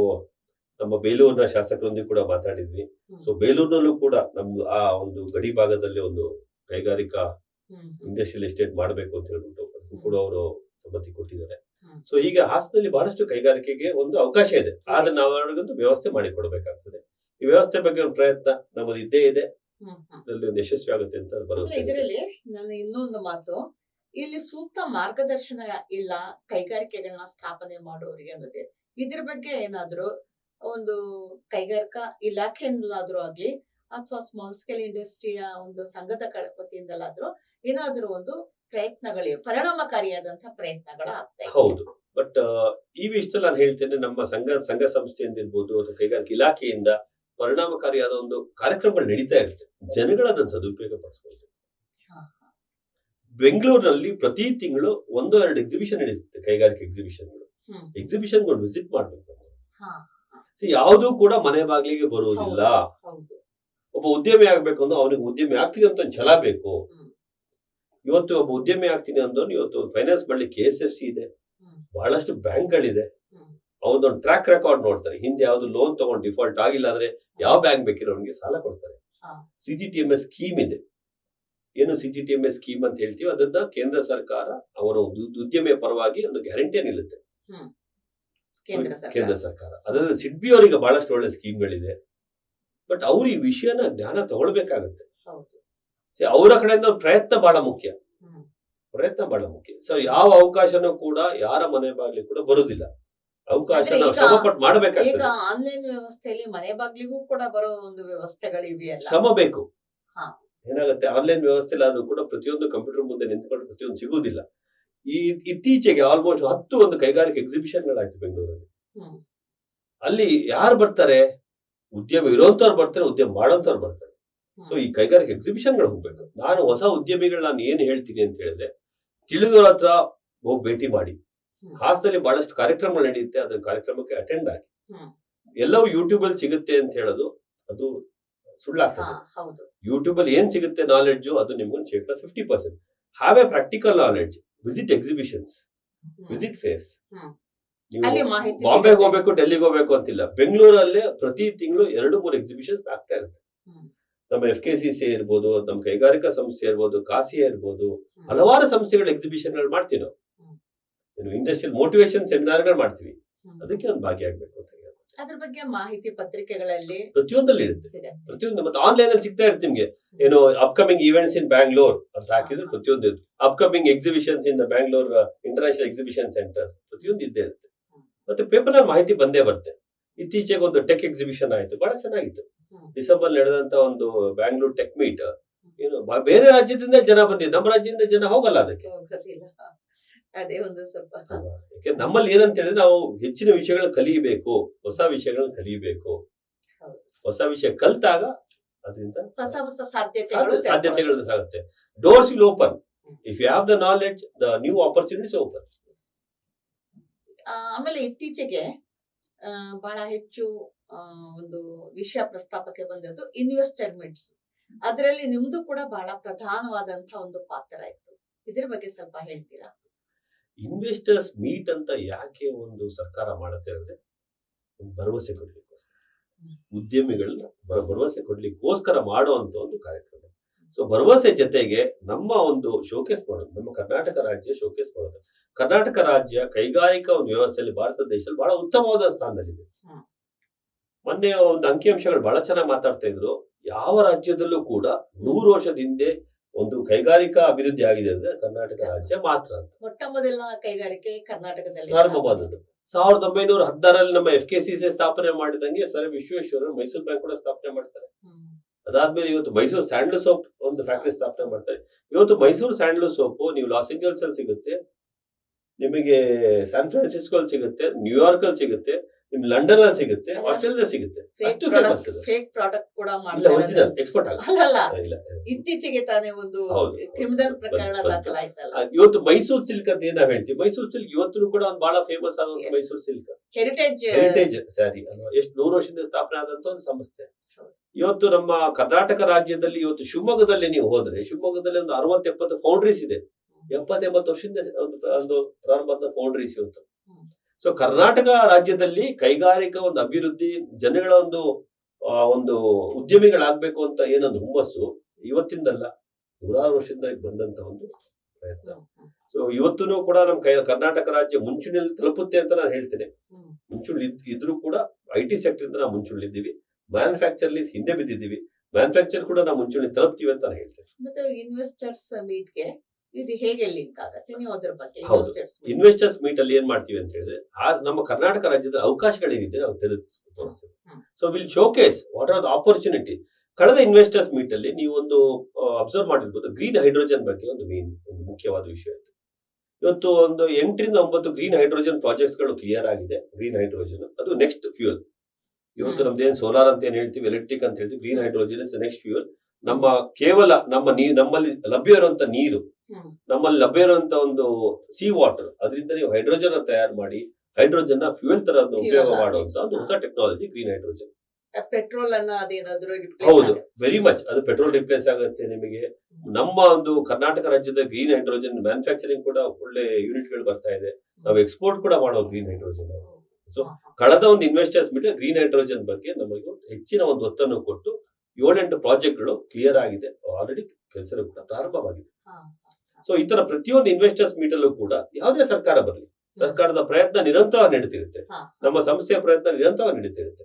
ನಮ್ಮ ಬೇಲೂರಿನ ಶಾಸಕರೊಂದಿಗೆ ಕೂಡ ಮಾತಾಡಿದ್ವಿ. ಸೊ ಬೇಲೂರಿನಲ್ಲೂ ಕೂಡ ನಮ್ದು ಆ ಒಂದು ಗಡಿ ಭಾಗದಲ್ಲಿ ಒಂದು ಕೈಗಾರಿಕಾ. ಇಂಡಸ್ಟ್ರಿಯಲ್ ಎಸ್ಟೇಟ್ ಮಾಡಬೇಕು ಅಂತ ಹೇಳ್ಬಿಟ್ಟು ಅದಕ್ಕೂ ಕೂಡ ಅವರು ಸಮ್ಮತಿ ಕೊಟ್ಟಿದ್ದಾರೆ. ಸೊ ಈಗ ಹಾಸನದಲ್ಲಿ ಬಹಳಷ್ಟು ಕೈಗಾರಿಕೆಗೆ ಒಂದು ಅವಕಾಶ ಇದೆ ಆದ್ರೆ ನಾವು ಅವ್ರಿಗೊಂದು ವ್ಯವಸ್ಥೆ ಮಾಡಿ ಕೊಡಬೇಕಾಗ್ತದೆ ಈ ವ್ಯವಸ್ಥೆ ಬಗ್ಗೆ ಒಂದು ಪ್ರಯತ್ನ ನಮ್ಮದು ಇದ್ದೇ ಇದೆ. ಒಂದು ಯಶಸ್ವಿ ಆಗುತ್ತೆ ಅಂತ ಭರವಸೆ ಇದೆ. ಇದರಲ್ಲಿ ನನ್ನ ಇನ್ನೊಂದು ಮಾತು ಇಲ್ಲಿ ಸೂಕ್ತ ಮಾರ್ಗದರ್ಶನ ಇಲ್ಲ ಕೈಗಾರಿಕೆಗಳನ್ನ ಸ್ಥಾಪನೆ ಮಾಡೋರಿಗೆ ಅನ್ನೋದೇ ಇದ್ರ ಬಗ್ಗೆ ಏನಾದ್ರು ಒಂದು ಕೈಗಾರಿಕಾ ಇಲಾಖೆಯಿಂದಲಾದ್ರೂ ಆಗ್ಲಿ ಅಥವಾ ಸ್ಮಾಲ್ ಸ್ಕೇಲ್ ಇಂಡಸ್ಟ್ರಿಯ ಒಂದು ಸಂಘದ ವತಿಯಿಂದಲಾದ್ರೂ ಏನಾದ್ರೂ ಒಂದು ಪ್ರಯತ್ನಗಳಿವೆ ಪರಿಣಾಮಕಾರಿಯಾದಂತಹ ಪ್ರಯತ್ನಗಳ ಆಗ್ತಾ ಹೌದು. ಬಟ್ ಈ ವಿಷಯದಲ್ಲಿ ನಾನು ಹೇಳ್ತೇನೆ ನಮ್ಮ ಸಂಘ ಸಂಘ ಸಂಸ್ಥೆಯಿಂದ ಇರ್ಬೋದು ಅಥವಾ ಕೈಗಾರಿಕಾ ಇಲಾಖೆಯಿಂದ ಪರಿಣಾಮಕಾರಿಯಾದ ಒಂದು ಕಾರ್ಯಕ್ರಮಗಳು ನಡೀತಾ ಇರುತ್ತೆ ಜನಗಳು ಅದನ್ನು ಸದುಪಯೋಗ ಪಡಿಸ್ಕೊಳ್ತಾರೆ ಹಾ. ಬೆಂಗಳೂರಿನಲ್ಲಿ ಪ್ರತಿ ತಿಂಗಳು ಒಂದು ಎರಡು ಎಕ್ಸಿಬಿಷನ್ ನಡೀತದೆ ಕೈಗಾರಿಕೆ ಎಕ್ಸಿಬಿಷನ್ಗಳು ಎಕ್ಸಿಬಿಷನ್ಗಳು ವಿಸಿಟ್ ಮಾಡ್ಬೇಕು ಯಾವುದೂ ಕೂಡ ಮನೆ ಬಾಗಿಲಿಗೆ ಬರುವುದಿಲ್ಲ. ಒಬ್ಬ ಉದ್ಯಮಿ ಆಗ್ಬೇಕು ಅಂದ್ರೆ ಅವನಿಗೆ ಉದ್ಯಮಿ ಆಗ್ತೀನಿ ಅಂತ ಜಲ ಛಲ ಬೇಕು. ಇವತ್ತು ಒಬ್ಬ ಉದ್ಯಮಿ ಆಗ್ತೀನಿ ಅಂದವನು ಇವತ್ತು ಫೈನಾನ್ಸ್ ಮಾಡಲಿ ಕೆ ಎಸ್ ಎಫ್ ಸಿ ಇದೆ. ಬಹಳಷ್ಟು ಬ್ಯಾಂಕ್ ಗಳಿದೆ ಅವನೊಂದು ಟ್ರ್ಯಾಕ್ ರೆಕಾರ್ಡ್ ನೋಡ್ತಾರೆ. ಹಿಂದೆ ಯಾವ್ದು ಲೋನ್ ತಗೊಂಡು ಡಿಫಾಲ್ಟ್ ಆಗಿಲ್ಲ ಅಂದ್ರೆ ಯಾವ ಬ್ಯಾಂಕ್ ಬೇಕಿರೋ ಅವನಿಗೆ ಸಾಲ ಕೊಡ್ತಾರೆ. C G T M S scheme ಇದೆ. ಏನು C G T M S scheme ಅಂತ ಹೇಳ್ತೀವಿ? ಅದನ್ನ ಕೇಂದ್ರ ಸರ್ಕಾರ ಅವರ ಉದ್ಯಮಿಯ ಪರವಾಗಿ ಒಂದು ಗ್ಯಾರಂಟಿ ನಿಲ್ಲುತ್ತೆ. ಕೇಂದ್ರ ಸರ್ಕಾರ. ಅದರಲ್ಲಿ ಸಿಡ್ಬಿ ಅವರಿಗೆ ಬಹಳಷ್ಟು ಒಳ್ಳೆ ಸ್ಕೀಮ್ಗಳಿದೆ. ಬಟ್ ಅವ್ರು ಈ ವಿಷಯನ ಜ್ಞಾನ ತಗೊಳ್ಬೇಕಾಗತ್ತೆ. ಅವರ ಕಡೆಯಿಂದ ಪ್ರಯತ್ನ ಬಹಳ ಮುಖ್ಯ. ಪ್ರಯತ್ನ ಬಹಳ ಮುಖ್ಯ. ಸೊ ಯಾವ ಅವಕಾಶನೂ ಕೂಡ ಯಾರ ಮನೆ ಬಾಗ್ಲಿ ಕೂಡ ಬರುದಿಲ್ಲ. ಅವಕಾಶ ಶ್ರಮಪಟ್ಟು ಮಾಡಬೇಕಾಗ್ತದೆ. ಆನ್ಲೈನ್ ವ್ಯವಸ್ಥೆಯಲ್ಲಿ ಮನೆ ಬಾಗ್ಲಿಗೂ ಕೂಡ ಬರೋ ಒಂದು ವ್ಯವಸ್ಥೆಗಳಿವೆಯಲ್ಲ ಶ್ರಮ ಬೇಕು. ಏನಾಗುತ್ತೆ? ಆನ್ಲೈನ್ ವ್ಯವಸ್ಥೆ ಆದ್ರೂ ಕೂಡ ಪ್ರತಿಯೊಂದು ಕಂಪ್ಯೂಟರ್ ಮುಂದೆ ನಿಂತ್ಕೊಂಡು ಪ್ರತಿಯೊಂದು ಸಿಗುವುದಿಲ್ಲ. ಈ ಇತ್ತೀಚೆಗೆ ಆಲ್ಮೋಸ್ಟ್ ಹತ್ತು ಒಂದು ಕೈಗಾರಿಕೆ ಎಕ್ಸಿಬಿಷನ್ಗಳಾಯ್ತು ಬೆಂಗಳೂರಲ್ಲಿ. ಅಲ್ಲಿ ಯಾರು ಬರ್ತಾರೆ? ಉದ್ಯಮ ಇರೋಂಥವ್ರು ಬರ್ತಾರೆ ಉದ್ಯಮ ಮಾಡೋಂಥವ್ರು ಬರ್ತಾರೆ. ಸೊ ಈ ಕೈಗಾರಿಕೆ ಎಕ್ಸಿಬಿಷನ್ಗಳು ಹೋಗ್ಬೇಕು. ನಾನು ಹೊಸ ಉದ್ಯಮಿಗಳು ನಾನು ಏನ್ ಹೇಳ್ತೀನಿ ಅಂತ ಹೇಳಿದ್ರೆ ತಿಳಿದವ್ರ ಹತ್ರ ಹೋಗಿ ಭೇಟಿ ಮಾಡಿ. ಹಾಸನಲ್ಲಿ ಬಹಳಷ್ಟು ಕಾರ್ಯಕ್ರಮಗಳು ನಡೆಯುತ್ತೆ ಅದ್ರ ಕಾರ್ಯಕ್ರಮಕ್ಕೆ ಅಟೆಂಡ್ ಆಗಿ. ಎಲ್ಲವೂ ಯೂಟ್ಯೂಬ್ ಅಲ್ಲಿ ಸಿಗುತ್ತೆ ಅಂತ ಹೇಳೋದು ಅದು ಸುಳ್ಳಾಗ್ತದೆ. ಯೂಟ್ಯೂಬ್ ಅಲ್ಲಿ ಏನ್ ಸಿಗುತ್ತೆ ನಾಲೆಡ್ಜು ಅದು ನಿಮ್ಗೊಂದು ಶೇಕಡ fifty percent have a practical knowledge visit exhibitions. Visit fairs ಬಾಂಬೆಗೆ. ಹೋಗ್ಬೇಕು ಡೆಲ್ಲಿಗೆ ಹೋಗ್ಬೇಕು ಅಂತಿಲ್ಲ. ಬೆಂಗಳೂರಲ್ಲೇ ಪ್ರತಿ ತಿಂಗಳು ಎರಡು ಮೂರು ಎಕ್ಸಿಬಿಷನ್ಸ್ ಆಗ್ತಾ ಇರುತ್ತೆ. ನಮ್ಮ ಎಫ್ ಕೆ ಸಿ ಸಿ ಇರ್ಬೋದು ನಮ್ಮ ಕೈಗಾರಿಕಾ ಸಂಸ್ಥೆ ಇರ್ಬೋದು ಕಾಸಿ ಇರ್ಬೋದು ಹಲವಾರು ಸಂಸ್ಥೆಗಳ ಎಕ್ಸಿಬಿಷನ್ಗಳು ಮಾಡ್ತೀವಿ ನಾವು. ಇಂಡಸ್ಟ್ರಿಯಲ್ ಮೋಟಿವೇಶನ್ ಸೆಮಿನಾರ್ಗಳು ಮಾಡ್ತೀವಿ. ಅದಕ್ಕೆ ಒಂದು ಭಾಗಿಯಾಗಬೇಕು ಅಂತ ಹೇಳಿ ಅದ್ರ ಬಗ್ಗೆ ಮಾಹಿತಿ ಪತ್ರಿಕೆಗಳಲ್ಲಿ ಪ್ರತಿಯೊಂದಲ್ಲಿ ಇರುತ್ತೆ. ಪ್ರತಿಯೊಂದು ಮತ್ತೆ ಆನ್ಲೈನ್ ಅಲ್ಲಿ ಸಿಗ್ತಾ ಇರುತ್ತೆ ನಿಮ್ಗೆ. ಏನು ಅಪ್ಕಮಿಂಗ್ ಈವೆಂಟ್ಸ್ ಇನ್ ಬ್ಯಾಂಗ್ಳೂರ್ ಅಂತ ಹಾಕಿದ್ರೆ ಪ್ರತಿಯೊಂದು ಇರುತ್ತೆ. Upcoming exhibitions in Bangalore international exhibition centres ಪ್ರತಿಯೊಂದು ಇದ್ದೇ ಇರುತ್ತೆ. ಮತ್ತೆ ಪೇಪರ್ನಲ್ಲಿ ಮಾಹಿತಿ ಬಂದೇ ಬರುತ್ತೆ. ಇತ್ತೀಚೆಗೆ ಒಂದು ಟೆಕ್ ಎಕ್ಸಿಬಿಷನ್ ಆಯ್ತು. ಬಹಳ ಚೆನ್ನಾಗಿತ್ತು. ಡಿಸೆಂಬರ್ ನಡೆದಂತ ಒಂದು ಬ್ಯಾಂಗ್ಳೂರ್ ಟೆಕ್ ಮೀಟ್ ಏನು ಬೇರೆ ರಾಜ್ಯದಿಂದ ಜನ ಬಂದಿದ್ದಾರೆ ನಮ್ಮ ರಾಜ್ಯದಿಂದ ಜನ ಹೋಗಲ್ಲ ಅದಕ್ಕೆ. ಅದೇ ಒಂದು ಸ್ವಲ್ಪ. ಯಾಕೆ ನಮ್ಮಲ್ಲಿ ಏನಂತ ಹೇಳಿದ್ರೆ ನಾವು ಹೆಚ್ಚಿನ ವಿಷಯಗಳನ್ನ ಕಲಿಯಬೇಕು ಹೊಸ ವಿಷಯಗಳನ್ನ ಕಲಿಯಬೇಕು ಹೌದು. ಹೊಸ ವಿಷಯ ಕಲ್ತಾಗ ಅದರಿಂದ ಹೊಸ ಹೊಸ ಸಾಧ್ಯತೆಗಳು ಸಾಧ್ಯ- ಸಾಧ್ಯತೆಗಳು ಆಗುತ್ತೆ doors will open if you have the knowledge the new opportunities open ಆಮೇಲೆ ಇತ್ತೀಚೆಗೆ ಬಹಳ ಹೆಚ್ಚು ಒಂದು ವಿಷಯ ಪ್ರಸ್ತಾಪಕ್ಕೆ ಬಂದದ್ದು ಇನ್ವೆಸ್ಟ್ಮೆಂಟ್ಸ್ ಅದರಲ್ಲಿ ನಿಮ್ದು ಕೂಡ ಬಹಳ ಪ್ರಧಾನವಾದಂತ ಒಂದು ಪಾತ್ರ ಇತ್ತು. ಇದ್ರ ಬಗ್ಗೆ ಸ್ವಲ್ಪ ಹೇಳ್ತೀರಾ? ಇನ್ವೆಸ್ಟರ್ಸ್ ಮೀಟ್ ಅಂತ ಯಾಕೆ ಒಂದು ಸರ್ಕಾರ ಮಾಡುತ್ತೆ ಅಂದ್ರೆ ಭರವಸೆ ಕೊಡ್ಲಿಕ್ಕೋಸ್ಕರ. ಉದ್ಯಮಿಗಳನ್ನ ಭರ- ಭರವಸೆ ಕೊಡ್ಲಿಕ್ಕೋಸ್ಕರ ಮಾಡುವಂತ ಒಂದು ಕಾರ್ಯಕ್ರಮ. ಸೊ ಭರವಸೆ ಜೊತೆಗೆ ನಮ್ಮ ಒಂದು ಶೋಕೇಸ್ ಮಾಡೋದು ನಮ್ಮ ಕರ್ನಾಟಕ ರಾಜ್ಯ ಶೋಕೇಸ್ ಮಾಡೋದು ಕರ್ನಾಟಕ ರಾಜ್ಯ ಕೈಗಾರಿಕಾ ಒಂದು ವ್ಯವಸ್ಥೆಯಲ್ಲಿ ಭಾರತ ದೇಶದಲ್ಲಿ ಬಹಳ ಉತ್ತಮವಾದ ಸ್ಥಾನದಲ್ಲಿದೆ. ಮೊನ್ನೆ ಒಂದು ಅಂಕಿಅಂಶಗಳು ಬಹಳ ಚೆನ್ನಾಗಿ ಮಾತಾಡ್ತಾ ಇದ್ರು. ಯಾವ ರಾಜ್ಯದಲ್ಲೂ ಕೂಡ ನೂರು ವರ್ಷದ ಹಿಂದೆ ಒಂದು ಕೈಗಾರಿಕಾ ಅಭಿವೃದ್ಧಿ ಆಗಿದೆ ಅಂದ್ರೆ ಕರ್ನಾಟಕ ರಾಜ್ಯ ಮಾತ್ರ ಅಂತ. ಮೊಟ್ಟ ಮೊದಲ ಕೈಗಾರಿಕೆ ಕರ್ನಾಟಕದಲ್ಲಿ ಪ್ರಾರಂಭವಾದದ್ದು ಸಾವಿರದ ಒಂಬೈನೂರ ಹದಿನಾರಲ್ಲಿ ನಮ್ಮ ಎಫ್ ಕೆ ಸಿ ಸಿ ಸ್ಥಾಪನೆ ಮಾಡಿದಂಗೆ ಸರ್ ವಿಶ್ವೇಶ್ವರ ಮೈಸೂರು ಬ್ಯಾಂಕ್ ಕೂಡ ಸ್ಥಾಪನೆ ಮಾಡ್ತಾರೆ. ಅದಾದ್ಮೇಲೆ ಇವತ್ತು ಮೈಸೂರು ಸ್ಯಾಂಡಲ್ ಸೋಪ್ ಒಂದು ಫ್ಯಾಕ್ಟರಿ ಸ್ಥಾಪನೆ ಮಾಡ್ತಾರೆ. ಇವತ್ತು ಮೈಸೂರು ಸ್ಯಾಂಡಲ್ ಸೋಪ್ ನೀವು ಲಾಸ್ ಏಂಜಲ್ಸ್ ಅಲ್ಲಿ ಸಿಗುತ್ತೆ ನಿಮಗೆ ಸ್ಯಾನ್ ಫ್ರಾನ್ಸಿಸ್ಕೋ ಅಲ್ಲಿ ಸಿಗುತ್ತೆ ನ್ಯೂಯಾರ್ಕ್ ಅಲ್ಲಿ ಸಿಗುತ್ತೆ ನಿಮ್ ಲಂಡನ್ ಅಲ್ಲಿ ಸಿಗುತ್ತೆ. ಆಸ್ಟ್ರೇಲಿಯಾ ಸಿಗುತ್ತೆ. ಅಷ್ಟು ಫೇಮಸ್ ಫೇಕ್ ಪ್ರಾಡಕ್ಟ್ ಕೂಡ ಮಾಡ್ತಾರೆ ಎಕ್ಸ್ಪೋರ್ಟ್ ಅಲ್ಲ ಇತ್ತೀಚೆಗೆ ತಾನೇ ಒಂದು. ಕ್ರಿಮಿನಲ್ ಪ್ರಕರಣ ದಾಖಲಾಯಿತಲ್ಲ. ಇವತ್ತು ಮೈಸೂರ್ ಸಿಲ್ಕ್ ಅಂತ ಏನ್ ಹೇಳ್ತೀವಿ? ಮೈಸೂರು ಸಿಲ್ಕ್ ಇವತ್ತು ಕೂಡ ಒಂದು ಬಹಳ ಫೇಮಸ್ ಆದ ಒಂದು Mysore silk. Heritage heritage sari ಎಷ್ಟು ನೂರು ವರ್ಷದಿಂದ ಸ್ಥಾಪನೆ ಆದಂತ ಒಂದು ಸಂಸ್ಥೆ. ಇವತ್ತು ನಮ್ಮ ಕರ್ನಾಟಕ ರಾಜ್ಯದಲ್ಲಿ ಇವತ್ತು ಶಿವಮೊಗ್ಗದಲ್ಲಿ ನೀವು ಹೋದ್ರೆ ಶಿವಮೊಗ್ಗದಲ್ಲಿ ಒಂದು ಅರವತ್ತೆಪ್ಪತ್ತು ಫೌಂಡ್ರೀಸ್ ಇದೆ. ಎಪ್ಪತ್ತು ಎಂಬತ್ತು ವರ್ಷದಿಂದ ಒಂದು ಪ್ರಾರಂಭದ ಫೌಂಡ್ರೀಸ್ ಇವತ್ತು. ಸೊ ಕರ್ನಾಟಕ ರಾಜ್ಯದಲ್ಲಿ ಕೈಗಾರಿಕಾ ಒಂದು ಅಭಿವೃದ್ಧಿ ಜನಗಳ ಒಂದು ಆ, ಒಂದು ಉದ್ಯಮಿಗಳಾಗಬೇಕು ಅಂತ ಏನೊಂದು ಹುಮ್ಮಸ್ಸು ಇವತ್ತಿಂದಲ್ಲ. ನೂರಾರು ವರ್ಷದಿಂದ ಬಂದಂತ ಒಂದು ಪ್ರಯತ್ನ. ಸೊ ಇವತ್ತೂ ಕೂಡ ನಮ್ಮ ಕೈ ಕರ್ನಾಟಕ ರಾಜ್ಯ ಮುಂಚೂಣಿಯಲ್ಲಿ ತಲುಪುತ್ತೆ ಅಂತ ನಾನು ಹೇಳ್ತೇನೆ. ಮುಂಚೂಣಿ ಇದ್- ಇದ್ರೂ ಕೂಡ ಐ ಟಿ ಸೆಕ್ಟರ್ ಇಂದ ನಾವು ಮುಂಚೂಣಿದ್ದೀವಿ ಮ್ಯಾನುಫ್ಯಾಕ್ಚರ್ಲಿ ಹಿಂದೆ ಬಿದ್ದಿದ್ದೀವಿ. ಮ್ಯಾನುಫ್ಯಾಕ್ಚರ್ ಕೂಡ ನಾವು ಮುಂಚೂಣಿ ತಲುಪ್ತೀವಿ ಅಂತ ನಾನು ಹೇಳ್ತೇನೆ. ಮತ್ತೆ ಇನ್ವೆಸ್ಟರ್ಸ್ ಮೀಟ್ಗೆ ಇದು ಹೇಗೆ ಲಿಂಕ್ ಆಗುತ್ತೆ? ನೀವು ಅದ್ರ ಬಗ್ಗೆ ಇನ್ವೆಸ್ಟರ್ಸ್ ಮೀಟ್ ಅಲ್ಲಿ ಏನ್ ಮಾಡ್ತೀವಿ ಅಂತ ಹೇಳಿದ್ರೆ ನಮ್ಮ ಕರ್ನಾಟಕ ರಾಜ್ಯದ ಅವಕಾಶಗಳೇನಿದೆ ನಾವು ತೆರೆದು ತೋರಿಸ್ತೇವೆ. So will showcase what are the opportunity ಕಳೆದ ಇನ್ವೆಸ್ಟರ್ಸ್ ಮೀಟ್ ಅಲ್ಲಿ ನೀವು ಒಂದು ಅಬ್ಸರ್ವ್ ಮಾಡಿರ್ಬೋದು ಗ್ರೀನ್ ಹೈಡ್ರೋಜನ್ ಬಗ್ಗೆ ಒಂದು ಮೇನ್ ಒಂದು ಮುಖ್ಯವಾದ ವಿಷಯ ಇತ್ತು ಇವತ್ತು ಒಂದು ಎಂಟರಿಂದ ಒಂಬತ್ತು ಗ್ರೀನ್ ಹೈಡ್ರೋಜನ್ ಪ್ರಾಜೆಕ್ಟ್ಸ್ಗಳು ಕ್ಲಿಯರ್ ಆಗಿದೆ ಗ್ರೀನ್ ಹೈಡ್ರೋಜನ್ ಅದು ನೆಕ್ಸ್ಟ್ ಫ್ಯೂಯಲ್ ಇವತ್ತು ನಮ್ದೇನು ಸೋಲಾರ್ ಅಂತ ಏನ್ ಹೇಳ್ತೀವಿ ಎಲೆಕ್ಟ್ರಿಕ್ ಅಂತ ಹೇಳ್ತೀವಿ green hydrogen is next fuel ನಮ್ಮ ಕೇವಲ ನಮ್ಮ ನೀರು ನಮ್ಮಲ್ಲಿ ಲಭ್ಯ ಇರುವಂತ ನೀರು. ನಮ್ಮಲ್ಲಿ ಲಭ್ಯ ಇರುವಂತ ಒಂದು ಸಿ ವಾಟರ್ ಅದರಿಂದ ನೀವು ಹೈಡ್ರೋಜನ್ ತಯಾರು ಮಾಡಿ ಹೈಡ್ರೋಜನ್ನ ಫ್ಯೂಯಲ್ ತರ ಉಪಯೋಗ. ಮಾಡುವಂತ ಒಂದು ಹೊಸ ಟೆಕ್ನಾಲಜಿ ಗ್ರೀನ್ ಹೈಡ್ರೋಜನ್ ಪೆಟ್ರೋಲ್ ಅನ್ನ ಹೌದು ವೆರಿ ಮಚ್ ಅದು ಪೆಟ್ರೋಲ್ ರಿಪ್ಲೇಸ್ ಆಗುತ್ತೆ ನಿಮಗೆ. ನಮ್ಮ ಒಂದು ಕರ್ನಾಟಕ ರಾಜ್ಯದ ಗ್ರೀನ್ ಹೈಡ್ರೋಜನ್ ಮ್ಯಾನುಫ್ಯಾಕ್ಚರಿಂಗ್ ಕೂಡ ಒಳ್ಳೆ ಯೂನಿಟ್ಗಳು ಬರ್ತಾ ಇದೆ. ನಾವು ಎಕ್ಸ್ಪೋರ್ಟ್ ಕೂಡ ಮಾಡೋ ಗ್ರೀನ್ ಹೈಡ್ರೋಜನ್ ಸೊ. ಕಳೆದ ಒಂದು ಇನ್ವೆಸ್ಟರ್ಸ್ ಮೀಟ್ ಗ್ರೀನ್ ಹೈಡ್ರೋಜನ್ ಬಗ್ಗೆ ನಮಗೆ ಹೆಚ್ಚಿನ ಒಂದು ಒತ್ತನ್ನು ಕೊಟ್ಟು ಏಳೆಂಟು ಪ್ರಾಜೆಕ್ಟ್ಗಳು ಕ್ಲಿಯರ್ ಆಗಿದೆ. ಆಲ್ರೆಡಿ ಕೆಲಸ ಕೂಡ ಪ್ರಾರಂಭವಾಗಿದೆ. ಸೊ ಈ ತರ ಪ್ರತಿಯೊಂದು ಇನ್ವೆಸ್ಟರ್ಸ್ ಮೀಟ್ ಅಲ್ಲೂ ಕೂಡ ಯಾವುದೇ ಸರ್ಕಾರ ಬರಲಿ ಸರ್ಕಾರದ ಪ್ರಯತ್ನ ನಿರಂತರ ನಡೀತಿರುತ್ತೆ. ನಮ್ಮ ಸಂಸ್ಥೆಯ ಪ್ರಯತ್ನ ನಿರಂತರ ನಡೀತಿರುತ್ತೆ.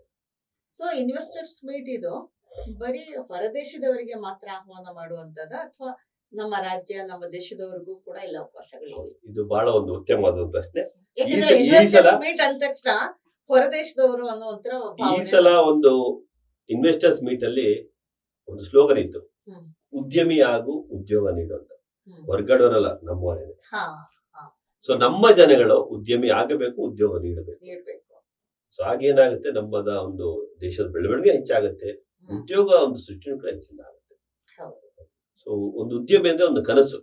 ಸೊ ಇನ್ವೆಸ್ಟರ್ಸ್ ಮೀಟ್ ಇದು ಬರೀ ಹೊರದೇಶದವರಿಗೆ ಮಾತ್ರ ಆಹ್ವಾನ ಮಾಡುವಂತದ ಅಥವಾ ನಮ್ಮ ರಾಜ್ಯ ನಮ್ಮ ದೇಶದವರಿಗೂ ಕೂಡ ಇಲ್ಲ ಅವಕಾಶಗಳಿವೆ ಇದು ಬಹಳ ಒಂದು ಉತ್ತಮವಾದ ಪ್ರಶ್ನೆ. ಈ ಸಲ- ಮೀಟ್ ಅಂದ ತಕ್ಷಣ ಹೊರದೇಶದವರು ಅನ್ನೋ ಒಂಥರ ಈ ಸಲ ಒಂದು ಇನ್ವೆಸ್ಟರ್ಸ್ ಮೀಟ್ ಅಲ್ಲಿ ಒಂದು ಸ್ಲೋಗನ್ ಇತ್ತು. ಉದ್ಯಮಿ ಹಾಗೂ ಉದ್ಯೋಗ ನೀಡುವಂತ. ಹ್ಮ್. ನಮ್ಮ ನಮ್ಮವರೇನೆ ಸೊ ನಮ್ಮ ಜನಗಳು ಉದ್ಯಮಿ ಆಗಬೇಕು ಉದ್ಯೋಗ ನೀಡಬೇಕು. ಸೊ ಹಾಗೇನಾಗುತ್ತೆ ನಮ್ಮದ ಒಂದು ದೇಶದ ಬೆಳವಣಿಗೆ ಹೆಚ್ಚಾಗುತ್ತೆ ಉದ್ಯೋಗ ಒಂದು ಸೃಷ್ಟಿ ಕೂಡ ಹೆಚ್ಚಿನ ಆಗುತ್ತೆ. ಸೊ ಒಂದು ಉದ್ಯಮಿ ಅಂದ್ರೆ ಒಂದು ಕನಸು.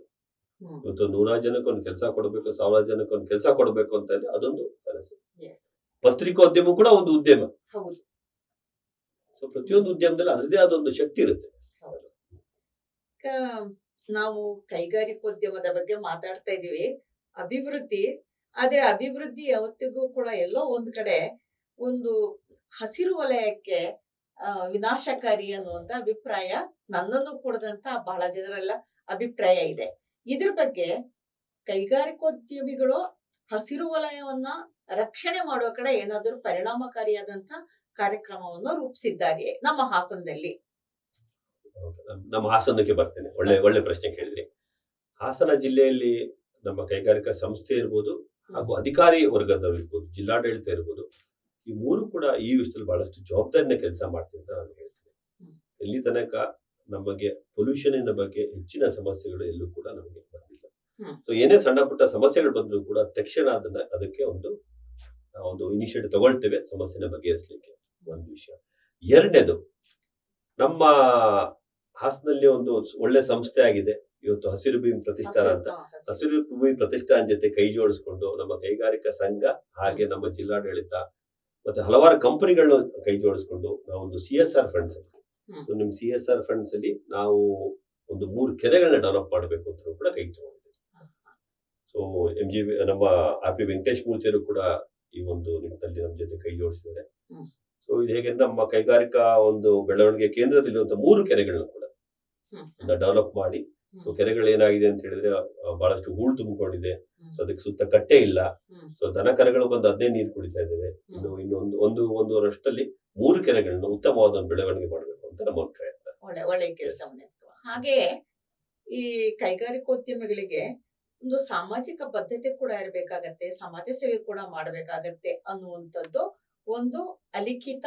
ಇವತ್ತು ನೂರಾರು ಜನಕ್ಕೆ ಒಂದು ಕೆಲಸ ಕೊಡಬೇಕು ಸಾವಿರ ಜನಕ್ಕೆ ಒಂದು ಕೆಲಸ ಕೊಡಬೇಕು ಅಂತ ಇದೆ ಅದೊಂದು ಕನಸು. ಪತ್ರಿಕೋದ್ಯಮ ಕೂಡ ಒಂದು ಉದ್ಯಮ. ಸೊ ಪ್ರತಿಯೊಂದು ಉದ್ಯಮದಲ್ಲಿ ಅದರದೇ ಆದ ಒಂದು ಶಕ್ತಿ ಇರುತ್ತೆ. ನಾವು ಕೈಗಾರಿಕೋದ್ಯಮದ ಬಗ್ಗೆ ಮಾತಾಡ್ತಾ ಇದೀವಿ ಅಭಿವೃದ್ಧಿ, ಆದ್ರೆ ಅಭಿವೃದ್ಧಿ ಯಾವತ್ತಿಗೂ ಕೂಡ ಎಲ್ಲೋ ಒಂದ್ ಕಡೆ ಒಂದು ಹಸಿರು ವಲಯಕ್ಕೆ ವಿನಾಶಕಾರಿ ಅನ್ನುವಂತ ಅಭಿಪ್ರಾಯ ನನ್ನನ್ನು ಕೂಡದಂತ ಬಹಳ ಜನರೆಲ್ಲ ಅಭಿಪ್ರಾಯ ಇದೆ. ಇದ್ರ ಬಗ್ಗೆ ಕೈಗಾರಿಕೋದ್ಯಮಿಗಳು ಹಸಿರು ವಲಯವನ್ನ ರಕ್ಷಣೆ ಮಾಡುವ ಕಡೆ ಏನಾದರೂ ಪರಿಣಾಮಕಾರಿಯಾದಂತ ಕಾರ್ಯಕ್ರಮವನ್ನು ರೂಪಿಸಿದ್ದಾರೆ ನಮ್ಮ ಹಾಸನದಲ್ಲಿ. ನಮ್ಮ ಹಾಸನಕ್ಕೆ ಬರ್ತೇನೆ. ಒಳ್ಳೆ ಒಳ್ಳೆ ಪ್ರಶ್ನೆ ಕೇಳಿದ್ರಿ. ಹಾಸನ ಜಿಲ್ಲೆಯಲ್ಲಿ ನಮ್ಮ ಕೈಗಾರಿಕಾ ಸಂಸ್ಥೆ ಇರ್ಬೋದು ಹಾಗೂ ಅಧಿಕಾರಿ ವರ್ಗದವರು ಇರ್ಬೋದು ಜಿಲ್ಲಾಡಳಿತ ಇರ್ಬೋದು ಈ ಮೂರು ಕೂಡ ಈ ವಿಷಯದಲ್ಲಿ ಬಹಳಷ್ಟು ಜವಾಬ್ದಾರಿನ ಕೆಲಸ ಮಾಡ್ತೀನಿ ಅಂತ ನಾನು ಹೇಳ್ತೇನೆ. ಇಲ್ಲಿ ತನಕ ನಮಗೆ ಪೊಲ್ಯೂಷನ್ ಬಗ್ಗೆ ಹೆಚ್ಚಿನ ಸಮಸ್ಯೆಗಳು ಎಲ್ಲೂ ಕೂಡ ನಮಗೆ ಬಂದಿಲ್ಲ. ಸೊ ಏನೇ ಸಣ್ಣ ಪುಟ್ಟ ಸಮಸ್ಯೆಗಳು ಬಂದರೂ ಕೂಡ ತಕ್ಷಣ ಅದನ್ನ ಅದಕ್ಕೆ ಒಂದು ಒಂದು ಇನಿಷಿಯೇಟಿವ್ ತಗೊಳ್ತೇವೆ ಸಮಸ್ಯೆನ ಬಗೆಹರಿಸಲಿಕ್ಕೆ ಒಂದು ವಿಷಯ. ಎರಡನೇದು ನಮ್ಮ ಹಾಸನಲ್ಲಿ ಒಂದು ಒಳ್ಳೆ ಸಂಸ್ಥೆ ಆಗಿದೆ. ಇವತ್ತು ಹಸಿರು ಭೂಮಿ ಪ್ರತಿಷ್ಠಾನ ಅಂತ. ಹಸಿರು- ಭೂಮಿ ಪ್ರತಿಷ್ಠಾನ ಜೊತೆ ಕೈ ಜೋಡಿಸ್ಕೊಂಡು ನಮ್ಮ ಕೈಗಾರಿಕಾ ಸಂಘ ಹಾಗೆ ನಮ್ಮ ಜಿಲ್ಲಾಡಳಿತ ಮತ್ತೆ ಹಲವಾರು ಕಂಪನಿಗಳನ್ನ ಕೈ ಜೋಡಿಸ್ಕೊಂಡು ನಾವು ಒಂದು ಸಿ ಎಸ್ ಆರ್ ಫಂಡ್ಸ್ ಅಂತ ಸೊ ನಿಮ್ ಸಿ ಎಸ್ ಆರ್ ಫಂಡ್ಸ್ ಅಲ್ಲಿ ನಾವು ಒಂದು ಮೂರು ಕೆರೆಗಳನ್ನ ಡೆವಲಪ್ ಮಾಡಬೇಕು ಅಂತ ಕೂಡ ಕೈ ತಗೊಂಡಿದ್ದೀವಿ. ಸೊ ಎಂ ಜಿ ನಮ್ಮ ಆರ್ ಪಿ ವೆಂಕಟೇಶ್ ಮೂರ್ತಿಯರು ಕೂಡ ಈ ಒಂದು ನಿಟ್ಟಿನಲ್ಲಿ ನಮ್ಮ ಜೊತೆ ಕೈ ಜೋಡಿಸಿದ್ದಾರೆ. ಸೊ ಇದು ಹೇಗೆ ನಮ್ಮ ಕೈಗಾರಿಕಾ ಒಂದು ಬೆಳವಣಿಗೆ ಕೇಂದ್ರದಲ್ಲಿರುವಂತಹ ಮೂರು ಕೆರೆಗಳನ್ನ ಕೂಡ. ಡೆವಲಪ್ ಮಾಡಿ. ಸೊ. ಕೆರೆಗಳು ಏನಾಗಿದೆ ಅಂತ ಹೇಳಿದ್ರೆ ಬಹಳಷ್ಟು ಹೂಳು ತುಂಬಿಕೊಂಡಿದೆ. ಸೊ ಅದಕ್ಕೆ ಸುತ್ತ ಕಟ್ಟೆ ಇಲ್ಲ. ಸೊ ದನ ಕರೆಗಳು ಬಂದು ಅದೇ ನೀರು ಕುಡಿತಾ ಇದ್ದೇವೆ. ಇನ್ನು ಇನ್ನೊಂದು ಒಂದು ಒಂದು ವರ್ಷದಲ್ಲಿ ಮೂರು ಕೆರೆಗಳನ್ನ ಉತ್ತಮವಾದ ಒಂದು ಬೆಳವಣಿಗೆ ಮಾಡಬೇಕು ಅಂತ ನಮ್ಮ ಪ್ರಯತ್ನ ಒಳ್ಳೆ ಒಳ್ಳೆ ಕೆಲಸ ಹಾಗೆ ಈ ಕೈಗಾರಿಕೋದ್ಯಮಿಗಳಿಗೆ ಒಂದು ಸಾಮಾಜಿಕ ಬದ್ಧತೆ ಕೂಡ ಇರಬೇಕಾಗತ್ತೆ ಸಮಾಜ ಸೇವೆ ಕೂಡ ಮಾಡಬೇಕಾಗತ್ತೆ ಅನ್ನುವಂಥದ್ದು ಒಂದು ಅಲಿಖಿತ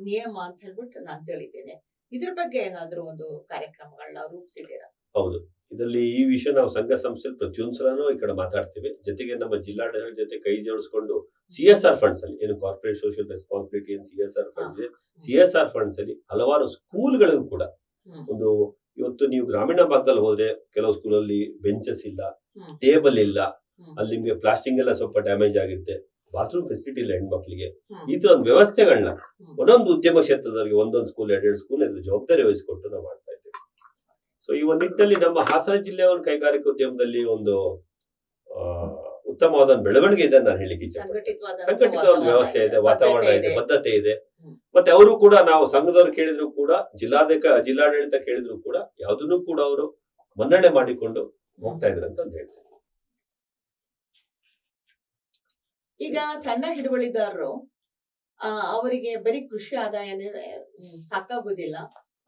ನಿಯಮ ಅಂತ ಹೇಳ್ಬಿಟ್ಟು ನಾನು ತಿಳಿದ್ದೇನೆ ಇದ್ರ ಬಗ್ಗೆ ಏನಾದ್ರು ಒಂದು ಕಾರ್ಯಕ್ರಮಗಳನ್ನ ರೂಪಿಸಿದ್ದೀರಾ? ಹೌದು. ಇದರಲ್ಲಿ ಈ ವಿಷಯ ನಾವು ಸಂಘ ಸಂಸ್ಥೆ ಪ್ರತಿಯೊಂದು ಸಲನೂ ಈ ಕಡೆ ಮಾತಾಡ್ತೀವಿ. ಜೊತೆಗೆ ನಮ್ಮ ಜಿಲ್ಲಾಡಳಿತ ಜೊತೆ ಕೈ ಜೋಡಿಸ್ಕೊಂಡು ಸಿ ಎಸ್ ಆರ್ ಫಂಡ್ಸ್ ಅಲ್ಲಿ ಏನು ಕಾರ್ಪೊರೇಟ್ ಸೋಷಿಯಲ್ ರೆಸ್ಪಾನ್ಸಿಬಿಲಿಟಿ ಏನು ಸಿ ಎಸ್ ಆರ್ ಫಂಡ್ಸ್ ಇದೆ ಸಿ ಎಸ್ ಆರ್ ಫಂಡ್ಸ್ ಅಲ್ಲಿ ಹಲವಾರು ಸ್ಕೂಲ್ಗಳಿಗೂ ಕೂಡ ಒಂದು ಇವತ್ತು ನೀವು ಗ್ರಾಮೀಣ ಭಾಗದಲ್ಲಿ ಹೋದ್ರೆ ಕೆಲವು ಸ್ಕೂಲಲ್ಲಿ ಬೆಂಚಸ್ ಇಲ್ಲ. ಟೇಬಲ್ ಇಲ್ಲ ಅಲ್ಲಿ ನಿಮ್ಗೆ ಪ್ಲಾಸ್ಟಿಂಗ್ ಎಲ್ಲ ಸ್ವಲ್ಪ ಡ್ಯಾಮೇಜ್ ಆಗಿರುತ್ತೆ. ಬಾತ್ರೂಮ್ ಫೆಸಿಲಿಟಿ ಇಲ್ಲ ಹೆಣ್ಮಕ್ಳಿಗೆ. ಈ ತರ ಒಂದು ವ್ಯವಸ್ಥೆಗಳನ್ನ ಒಂದೊಂದು ಉದ್ಯಮ ಕ್ಷೇತ್ರದವರಿಗೆ ಒಂದೊಂದು ಸ್ಕೂಲ್ ಎರಡೆರಡು ಸ್ಕೂಲ್ ಇದ್ರ ಜವಾಬ್ದಾರಿ ವಹಿಸಿಕೊಟ್ಟು ನಾವು ಮಾಡ್ತಾ ಇದ್ದೇವೆ. ಸೊ ಈ ಒಂದು ನಿಟ್ಟಿನಲ್ಲಿ ನಮ್ಮ ಹಾಸನ ಜಿಲ್ಲೆಯ ಒಂದು ಕೈಗಾರಿಕೋದ್ಯಮದಲ್ಲಿ ಒಂದು ಆ, ಉತ್ತಮವಾದ ಒಂದು ಬೆಳವಣಿಗೆ ಇದೆ ನಾನು ಹೇಳಿಕೆ ಸಂಘಟಿತ ಒಂದು ವ್ಯವಸ್ಥೆ ಇದೆ ವಾತಾವರಣ ಇದೆ. ಬದ್ಧತೆ ಇದೆ. ಮತ್ತೆ ಅವರು ಕೂಡ ನಾವು ಸಂಘದವರು ಕೇಳಿದ್ರು ಕೂಡ ಜಿಲ್ಲಾಧಿಕ ಜಿಲ್ಲಾಡಳಿತ ಕೇಳಿದ್ರು ಕೂಡ ಯಾವುದನ್ನು ಕೂಡ ಅವರು ಮನ್ನಣೆ ಮಾಡಿಕೊಂಡು ಹೋಗ್ತಾ ಇದ್ರು ಅಂತ ಹೇಳ್ತೇನೆ. ಹೇಳ್ತಾರೆ ಈಗ ಸಣ್ಣ ಹಿಡುವಳಿದಾರರು ಆ, ಅವರಿಗೆ ಬರೀ ಕೃಷಿ ಆದಾಯನೇ ಸಾಕಾಗೋದಿಲ್ಲ.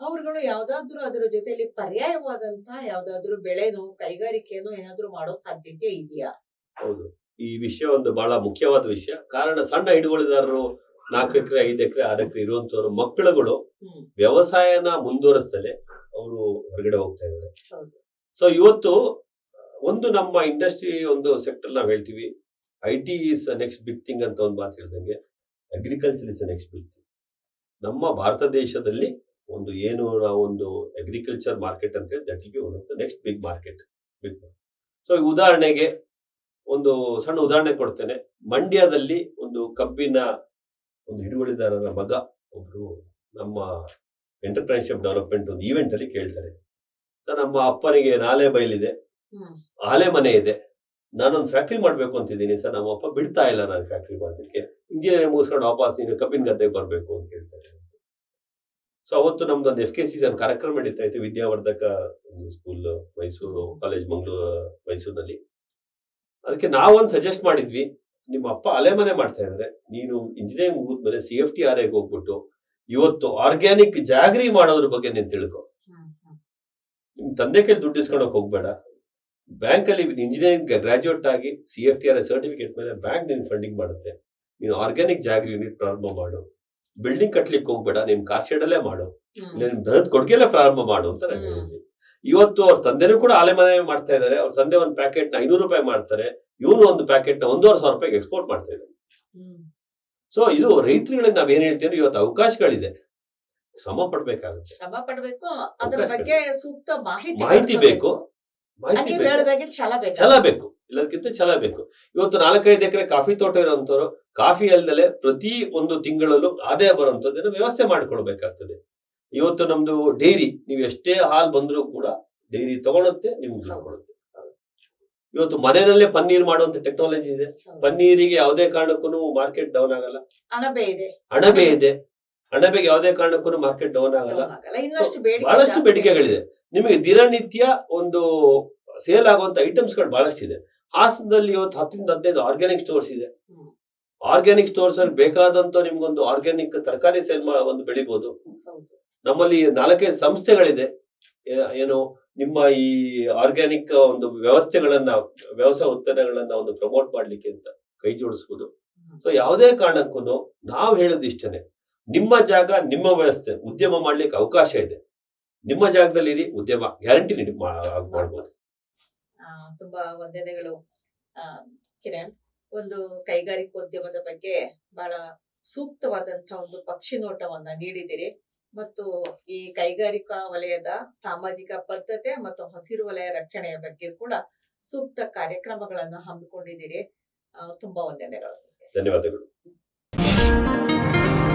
ಅವ್ರುಗಳು ಯಾವ್ದಾದ್ರು ಅದರ ಜೊತೆಯಲ್ಲಿ ಪರ್ಯಾಯವಾದಂತಹ ಯಾವ್ದಾದ್ರು ಬೆಳೆನೋ ಕೈಗಾರಿಕೆನೋ ಏನಾದ್ರು ಮಾಡೋ ಸಾಧ್ಯತೆ ಇದೆಯಾ? ಹೌದು. ಈ ವಿಷಯ ಒಂದು ಬಹಳ ಮುಖ್ಯವಾದ ವಿಷಯ. ಕಾರಣ ಸಣ್ಣ ಹಿಡುವಳಿದಾರರು ನಾಲ್ಕು ಎಕರೆ ಐದು ಎಕರೆ ಆರು ಎಕರೆ ಇರುವಂತವ್ರು ಮಕ್ಕಳುಗಳು ವ್ಯವಸಾಯನ ಮುಂದುವರಿಸ್ತಲೇ ಅವರು ಹೊರಗಡೆ ಹೋಗ್ತಾ ಇದ್ದಾರೆ. ಹೌದು. ಸೊ ಇವತ್ತು ಒಂದು ನಮ್ಮ ಇಂಡಸ್ಟ್ರಿ ಒಂದು ಸೆಕ್ಟರ್ ನಾವು ಹೇಳ್ತೀವಿ. I T is next big thing ಅಂತ ಒಂದು ಮಾತು ಹೇಳ್ದಂಗೆ agriculture is next big thing ನಮ್ಮ ಭಾರತ ದೇಶದಲ್ಲಿ ಒಂದು ಏನು ನಾವು ಒಂದು ಅಗ್ರಿಕಲ್ಚರ್ ಮಾರ್ಕೆಟ್ ಅಂತ ಹೇಳಿ that will be one of the next big market big so ಉದಾಹರಣೆಗೆ ಒಂದು ಸಣ್ಣ ಉದಾಹರಣೆ ಕೊಡ್ತೇನೆ. ಮಂಡ್ಯದಲ್ಲಿ ಒಂದು ಕಬ್ಬಿನ ಒಂದು ಹಿಡುವಳಿದಾರರ ಮಗ ಒಬ್ರು ನಮ್ಮ ಎಂಟರ್ಪ್ರೈನ್ಶಿಪ್ ಡೆವಲಪ್ಮೆಂಟ್ ಒಂದು ಈವೆಂಟ್ ಅಲ್ಲಿ ಕೇಳ್ತಾರೆ. ಸರ್ ನಮ್ಮ ಅಪ್ಪನಿಗೆ ನಾಲೆ ಬೈಲಿದೆ ಹ್ಮ್. ಆಲೆ ಮನೆ ಇದೆ. ನಾನೊಂದು ಫ್ಯಾಕ್ಟ್ರಿ ಮಾಡ್ಬೇಕು ಅಂತಿದ್ದೀನಿ ಸರ್. ನಮ್ಮ ಅಪ್ಪ ಬಿಡ್ತಾ ಇಲ್ಲ ನಾನು ಫ್ಯಾಕ್ಟ್ರಿ ಮಾಡಲಿಕ್ಕೆ. ಇಂಜಿನಿಯರಿಂಗ್ ಮುಗಿಸ್ಕೊಂಡು ವಾಪಸ್ ನೀನು ಕಬ್ಬಿನ ಗದ್ದೆಗೆ ಬರಬೇಕು ಅಂತ ಹೇಳ್ತಾರೆ. ಸೊ ಅವತ್ತು ನಮ್ದೊಂದು ಎಫ್ ಕೆ ಸಿ ಒಂದು ಕಾರ್ಯಕ್ರಮ ನಡೀತಾ ಇತ್ತು ವಿದ್ಯಾವರ್ಧಕ ಒಂದು ಸ್ಕೂಲ್ ಮೈಸೂರು ಕಾಲೇಜ್ ಮಂಗಳೂರು ಮೈಸೂರಿನಲ್ಲಿ. ಅದಕ್ಕೆ ನಾವೊಂದು ಸಜೆಸ್ಟ್ ಮಾಡಿದ್ವಿ ನಿಮ್ಮ ಅಪ್ಪ ಅಲೆಮನೆ ಮಾಡ್ತಾ ಇದ್ದಾರೆ. ನೀನು ಇಂಜಿನಿಯರಿಂಗ್ ಮುಗಿದ್ಮೇಲೆ ಸಿ ಎಫ್ ಟಿ ಆರ್ ಐಗೆ ಹೋಗ್ಬಿಟ್ಟು ಇವತ್ತು ಆರ್ಗ್ಯಾನಿಕ್ ಜಾಗರಿ ಮಾಡೋದ್ರ ಬಗ್ಗೆ ನೀನು ತಿಳ್ಕೊ. ನಿಮ್ ತಂದೆ ಕೈಲಿ ದುಡ್ಡು ಇಸ್ಕೊಂಡೋಗ್ ಹೋಗ್ಬೇಡ. ಬ್ಯಾಂಕ್ ಅಲ್ಲಿ ಇಂಜಿನಿಯರಿಂಗ್ ಗ್ರಾಜುಯೇಟ್ ಆಗಿ C F T R certificate ಮೇಲೆ ಬ್ಯಾಂಕ್ ನಿನ್ ಫಂಡಿಂಗ್ ಮಾಡುತ್ತೆ. ನೀನು ಆರ್ಗ್ಯಾನಿಕ್ ಜಾಗ್ರಿ ಯೂನಿಟ್ ಪ್ರಾರಂಭ ಮಾಡು. ಬಿಲ್ಡಿಂಗ್ ಕಟ್ಲಿಕ್ಕೆ ಹೋಗ್ಬೇಡ ನಿಮ್ ಕಾರ್ ಶೆಡ್ ಅಲ್ಲೇ ಮಾಡು. ನಿಮ್ ದನದ ಕೊಡುಗೆಲ್ಲ ಪ್ರಾರಂಭ ಮಾಡು ಅಂತ ನಾನು. ಇವತ್ತು ಅವ್ರ ತಂದೆನೂ ಕೂಡ ಆಲೆ ಮನೆ ಮಾಡ್ತಾ ಇದ್ದಾರೆ. ಅವ್ರ ತಂದೆ ಒಂದು ಪ್ಯಾಕೆಟ್ನ ಐನೂರು ರೂಪಾಯಿ ಮಾಡ್ತಾರೆ. ಇವನು ಒಂದು ಪ್ಯಾಕೆಟ್ನ ಒಂದೂವರೆ ಸಾವಿರ ರೂಪಾಯಿಗೆ ಎಕ್ಸ್ಪೋರ್ಟ್ ಮಾಡ್ತಾ ಇದ್ದಾರೆ. ಸೊ ಇದು ರೈತರುಗಳಿಗೆ ಏನ್ ಹೇಳ್ತೀವಿ ಇವತ್ತು ಅವಕಾಶಗಳಿದೆ. ಶ್ರಮ ಪಡ್ಬೇಕಾಗುತ್ತೆ. ಶ್ರಮ ಪಡ್ಬೇಕು. ಅದ್ರ ಬಗ್ಗೆ ಸೂಕ್ತ ಮಾಹಿತಿ ಮಾಹಿತಿ ಬೇಕು. ಮಾಹಿತಿ ಬೇಕು. ಛಲ ಬೇಕು. ಇಲ್ಲದಕ್ಕಿಂತ ಛಲ ಬೇಕು. ಇವತ್ತು ನಾಲ್ಕೈದು ಎಕರೆ ಕಾಫಿ ತೋಟ ಇರೋಂಥವ್ರು ಕಾಫಿ ಅಲ್ದಲೆ ಪ್ರತಿ ಒಂದು ತಿಂಗಳಲ್ಲೂ ಆದಾಯ ಬರುವಂತದ್ದನ್ನು ವ್ಯವಸ್ಥೆ ಮಾಡ್ಕೊಳ್ಬೇಕಾಗ್ತದೆ. ಇವತ್ತು ನಮ್ದು ಡೈರಿ ನೀವು ಎಷ್ಟೇ ಹಾಲು ಬಂದ್ರೂ ಕೂಡ ಡೈರಿ ತಗೊಳುತ್ತೆ ನಿಮ್ಗೆ ಕೊಡುತ್ತೆ. ಇವತ್ತು ಮನೆಯಲ್ಲೇ ಪನ್ನೀರ್ ಮಾಡುವಂತ ಟೆಕ್ನಾಲಜಿ ಇದೆ. ಪನ್ನೀರಿಗೆ ಯಾವುದೇ ಕಾರಣಕ್ಕೂ ಮಾರ್ಕೆಟ್ ಡೌನ್ ಆಗಲ್ಲ. ಅಣಬೆ ಇದೆ. ಅಣಬೆ ಇದೆ. ಅಣಬೆಗೆ ಯಾವುದೇ ಕಾರಣಕ್ಕೂ ಮಾರ್ಕೆಟ್ ಡೌನ್ ಆಗಲ್ಲ. ಬಹಳಷ್ಟು ಬೇಡಿಕೆಗಳಿದೆ. ನಿಮಗೆ ದಿನನಿತ್ಯ ಒಂದು ಸೇಲ್ ಆಗುವಂತ ಐಟಮ್ಸ್ಗಳು ಬಹಳಷ್ಟು ಇದೆ. ಹಾಸನದಲ್ಲಿ ಇವತ್ತು ಹತ್ತರಿಂದ ಹದಿನೈದು ಆರ್ಗ್ಯಾನಿಕ್ ಸ್ಟೋರ್ಸ್ ಇದೆ. ಆರ್ಗ್ಯಾನಿಕ್ ಸ್ಟೋರ್ಸ್ ಅಲ್ಲಿ ಬೇಕಾದಂತ ನಿಮ್ಗೊಂದು ಆರ್ಗ್ಯಾನಿಕ್ ತರಕಾರಿ ಸೇಲ್ ಒಂದು ಬೆಳಿಬಹುದು ಹೌದು. ನಮ್ಮಲ್ಲಿ ನಾಲ್ಕೈದು ಸಂಸ್ಥೆಗಳಿದೆ. ಏನು ನಿಮ್ಮ ಈ ಆರ್ಗ್ಯಾನಿಕ್ ಒಂದು ವ್ಯವಸ್ಥೆಗಳನ್ನ ವ್ಯವಸಾಯ ಉತ್ಪನ್ನಗಳನ್ನ ಒಂದು ಪ್ರಮೋಟ್ ಮಾಡ್ಲಿಕ್ಕೆ ಅಂತ ಕೈ ಜೋಡಿಸ್ಬೋದು. ಸೊ ಯಾವುದೇ ಕಾರಣಕ್ಕೂ ನಾವು ಹೇಳೋದು ಇಷ್ಟನೇ ನಿಮ್ಮ ಜಾಗ ನಿಮ್ಮ ವ್ಯವಸ್ಥೆ ಉದ್ಯಮ ಮಾಡ್ಲಿಕ್ಕೆ ಅವಕಾಶ ಇದೆ. ನಿಮ್ಮ ಜಾಗದಲ್ಲಿ ಇರಿ ಉದ್ಯಮ ಗ್ಯಾರಂಟಿ ಮಾಡ್ಬೋದು. ಆ, ತುಂಬಾ ವಂದನೆಗಳು ಕಿರಣ್. ಒಂದು ಕೈಗಾರಿಕೋದ್ಯಮದ ಬಗ್ಗೆ ಬಹಳ ಸೂಕ್ತವಾದಂತ ಒಂದು ಪಕ್ಷಿ ನೋಟವನ್ನ ನೀಡಿದಿರಿ. ಮತ್ತು ಈ ಕೈಗಾರಿಕಾ ವಲಯದ ಸಾಮಾಜಿಕ ಬದ್ಧತೆ ಮತ್ತು ಹಸಿರು ವಲಯ ರಕ್ಷಣೆಯ ಬಗ್ಗೆ ಕೂಡ ಸೂಕ್ತ ಕಾರ್ಯಕ್ರಮಗಳನ್ನು ಹಮ್ಮಿಕೊಂಡಿದ್ದೀರಿ ತುಂಬಾ ವಂದನೆಗಳು. ಧನ್ಯವಾದಗಳು.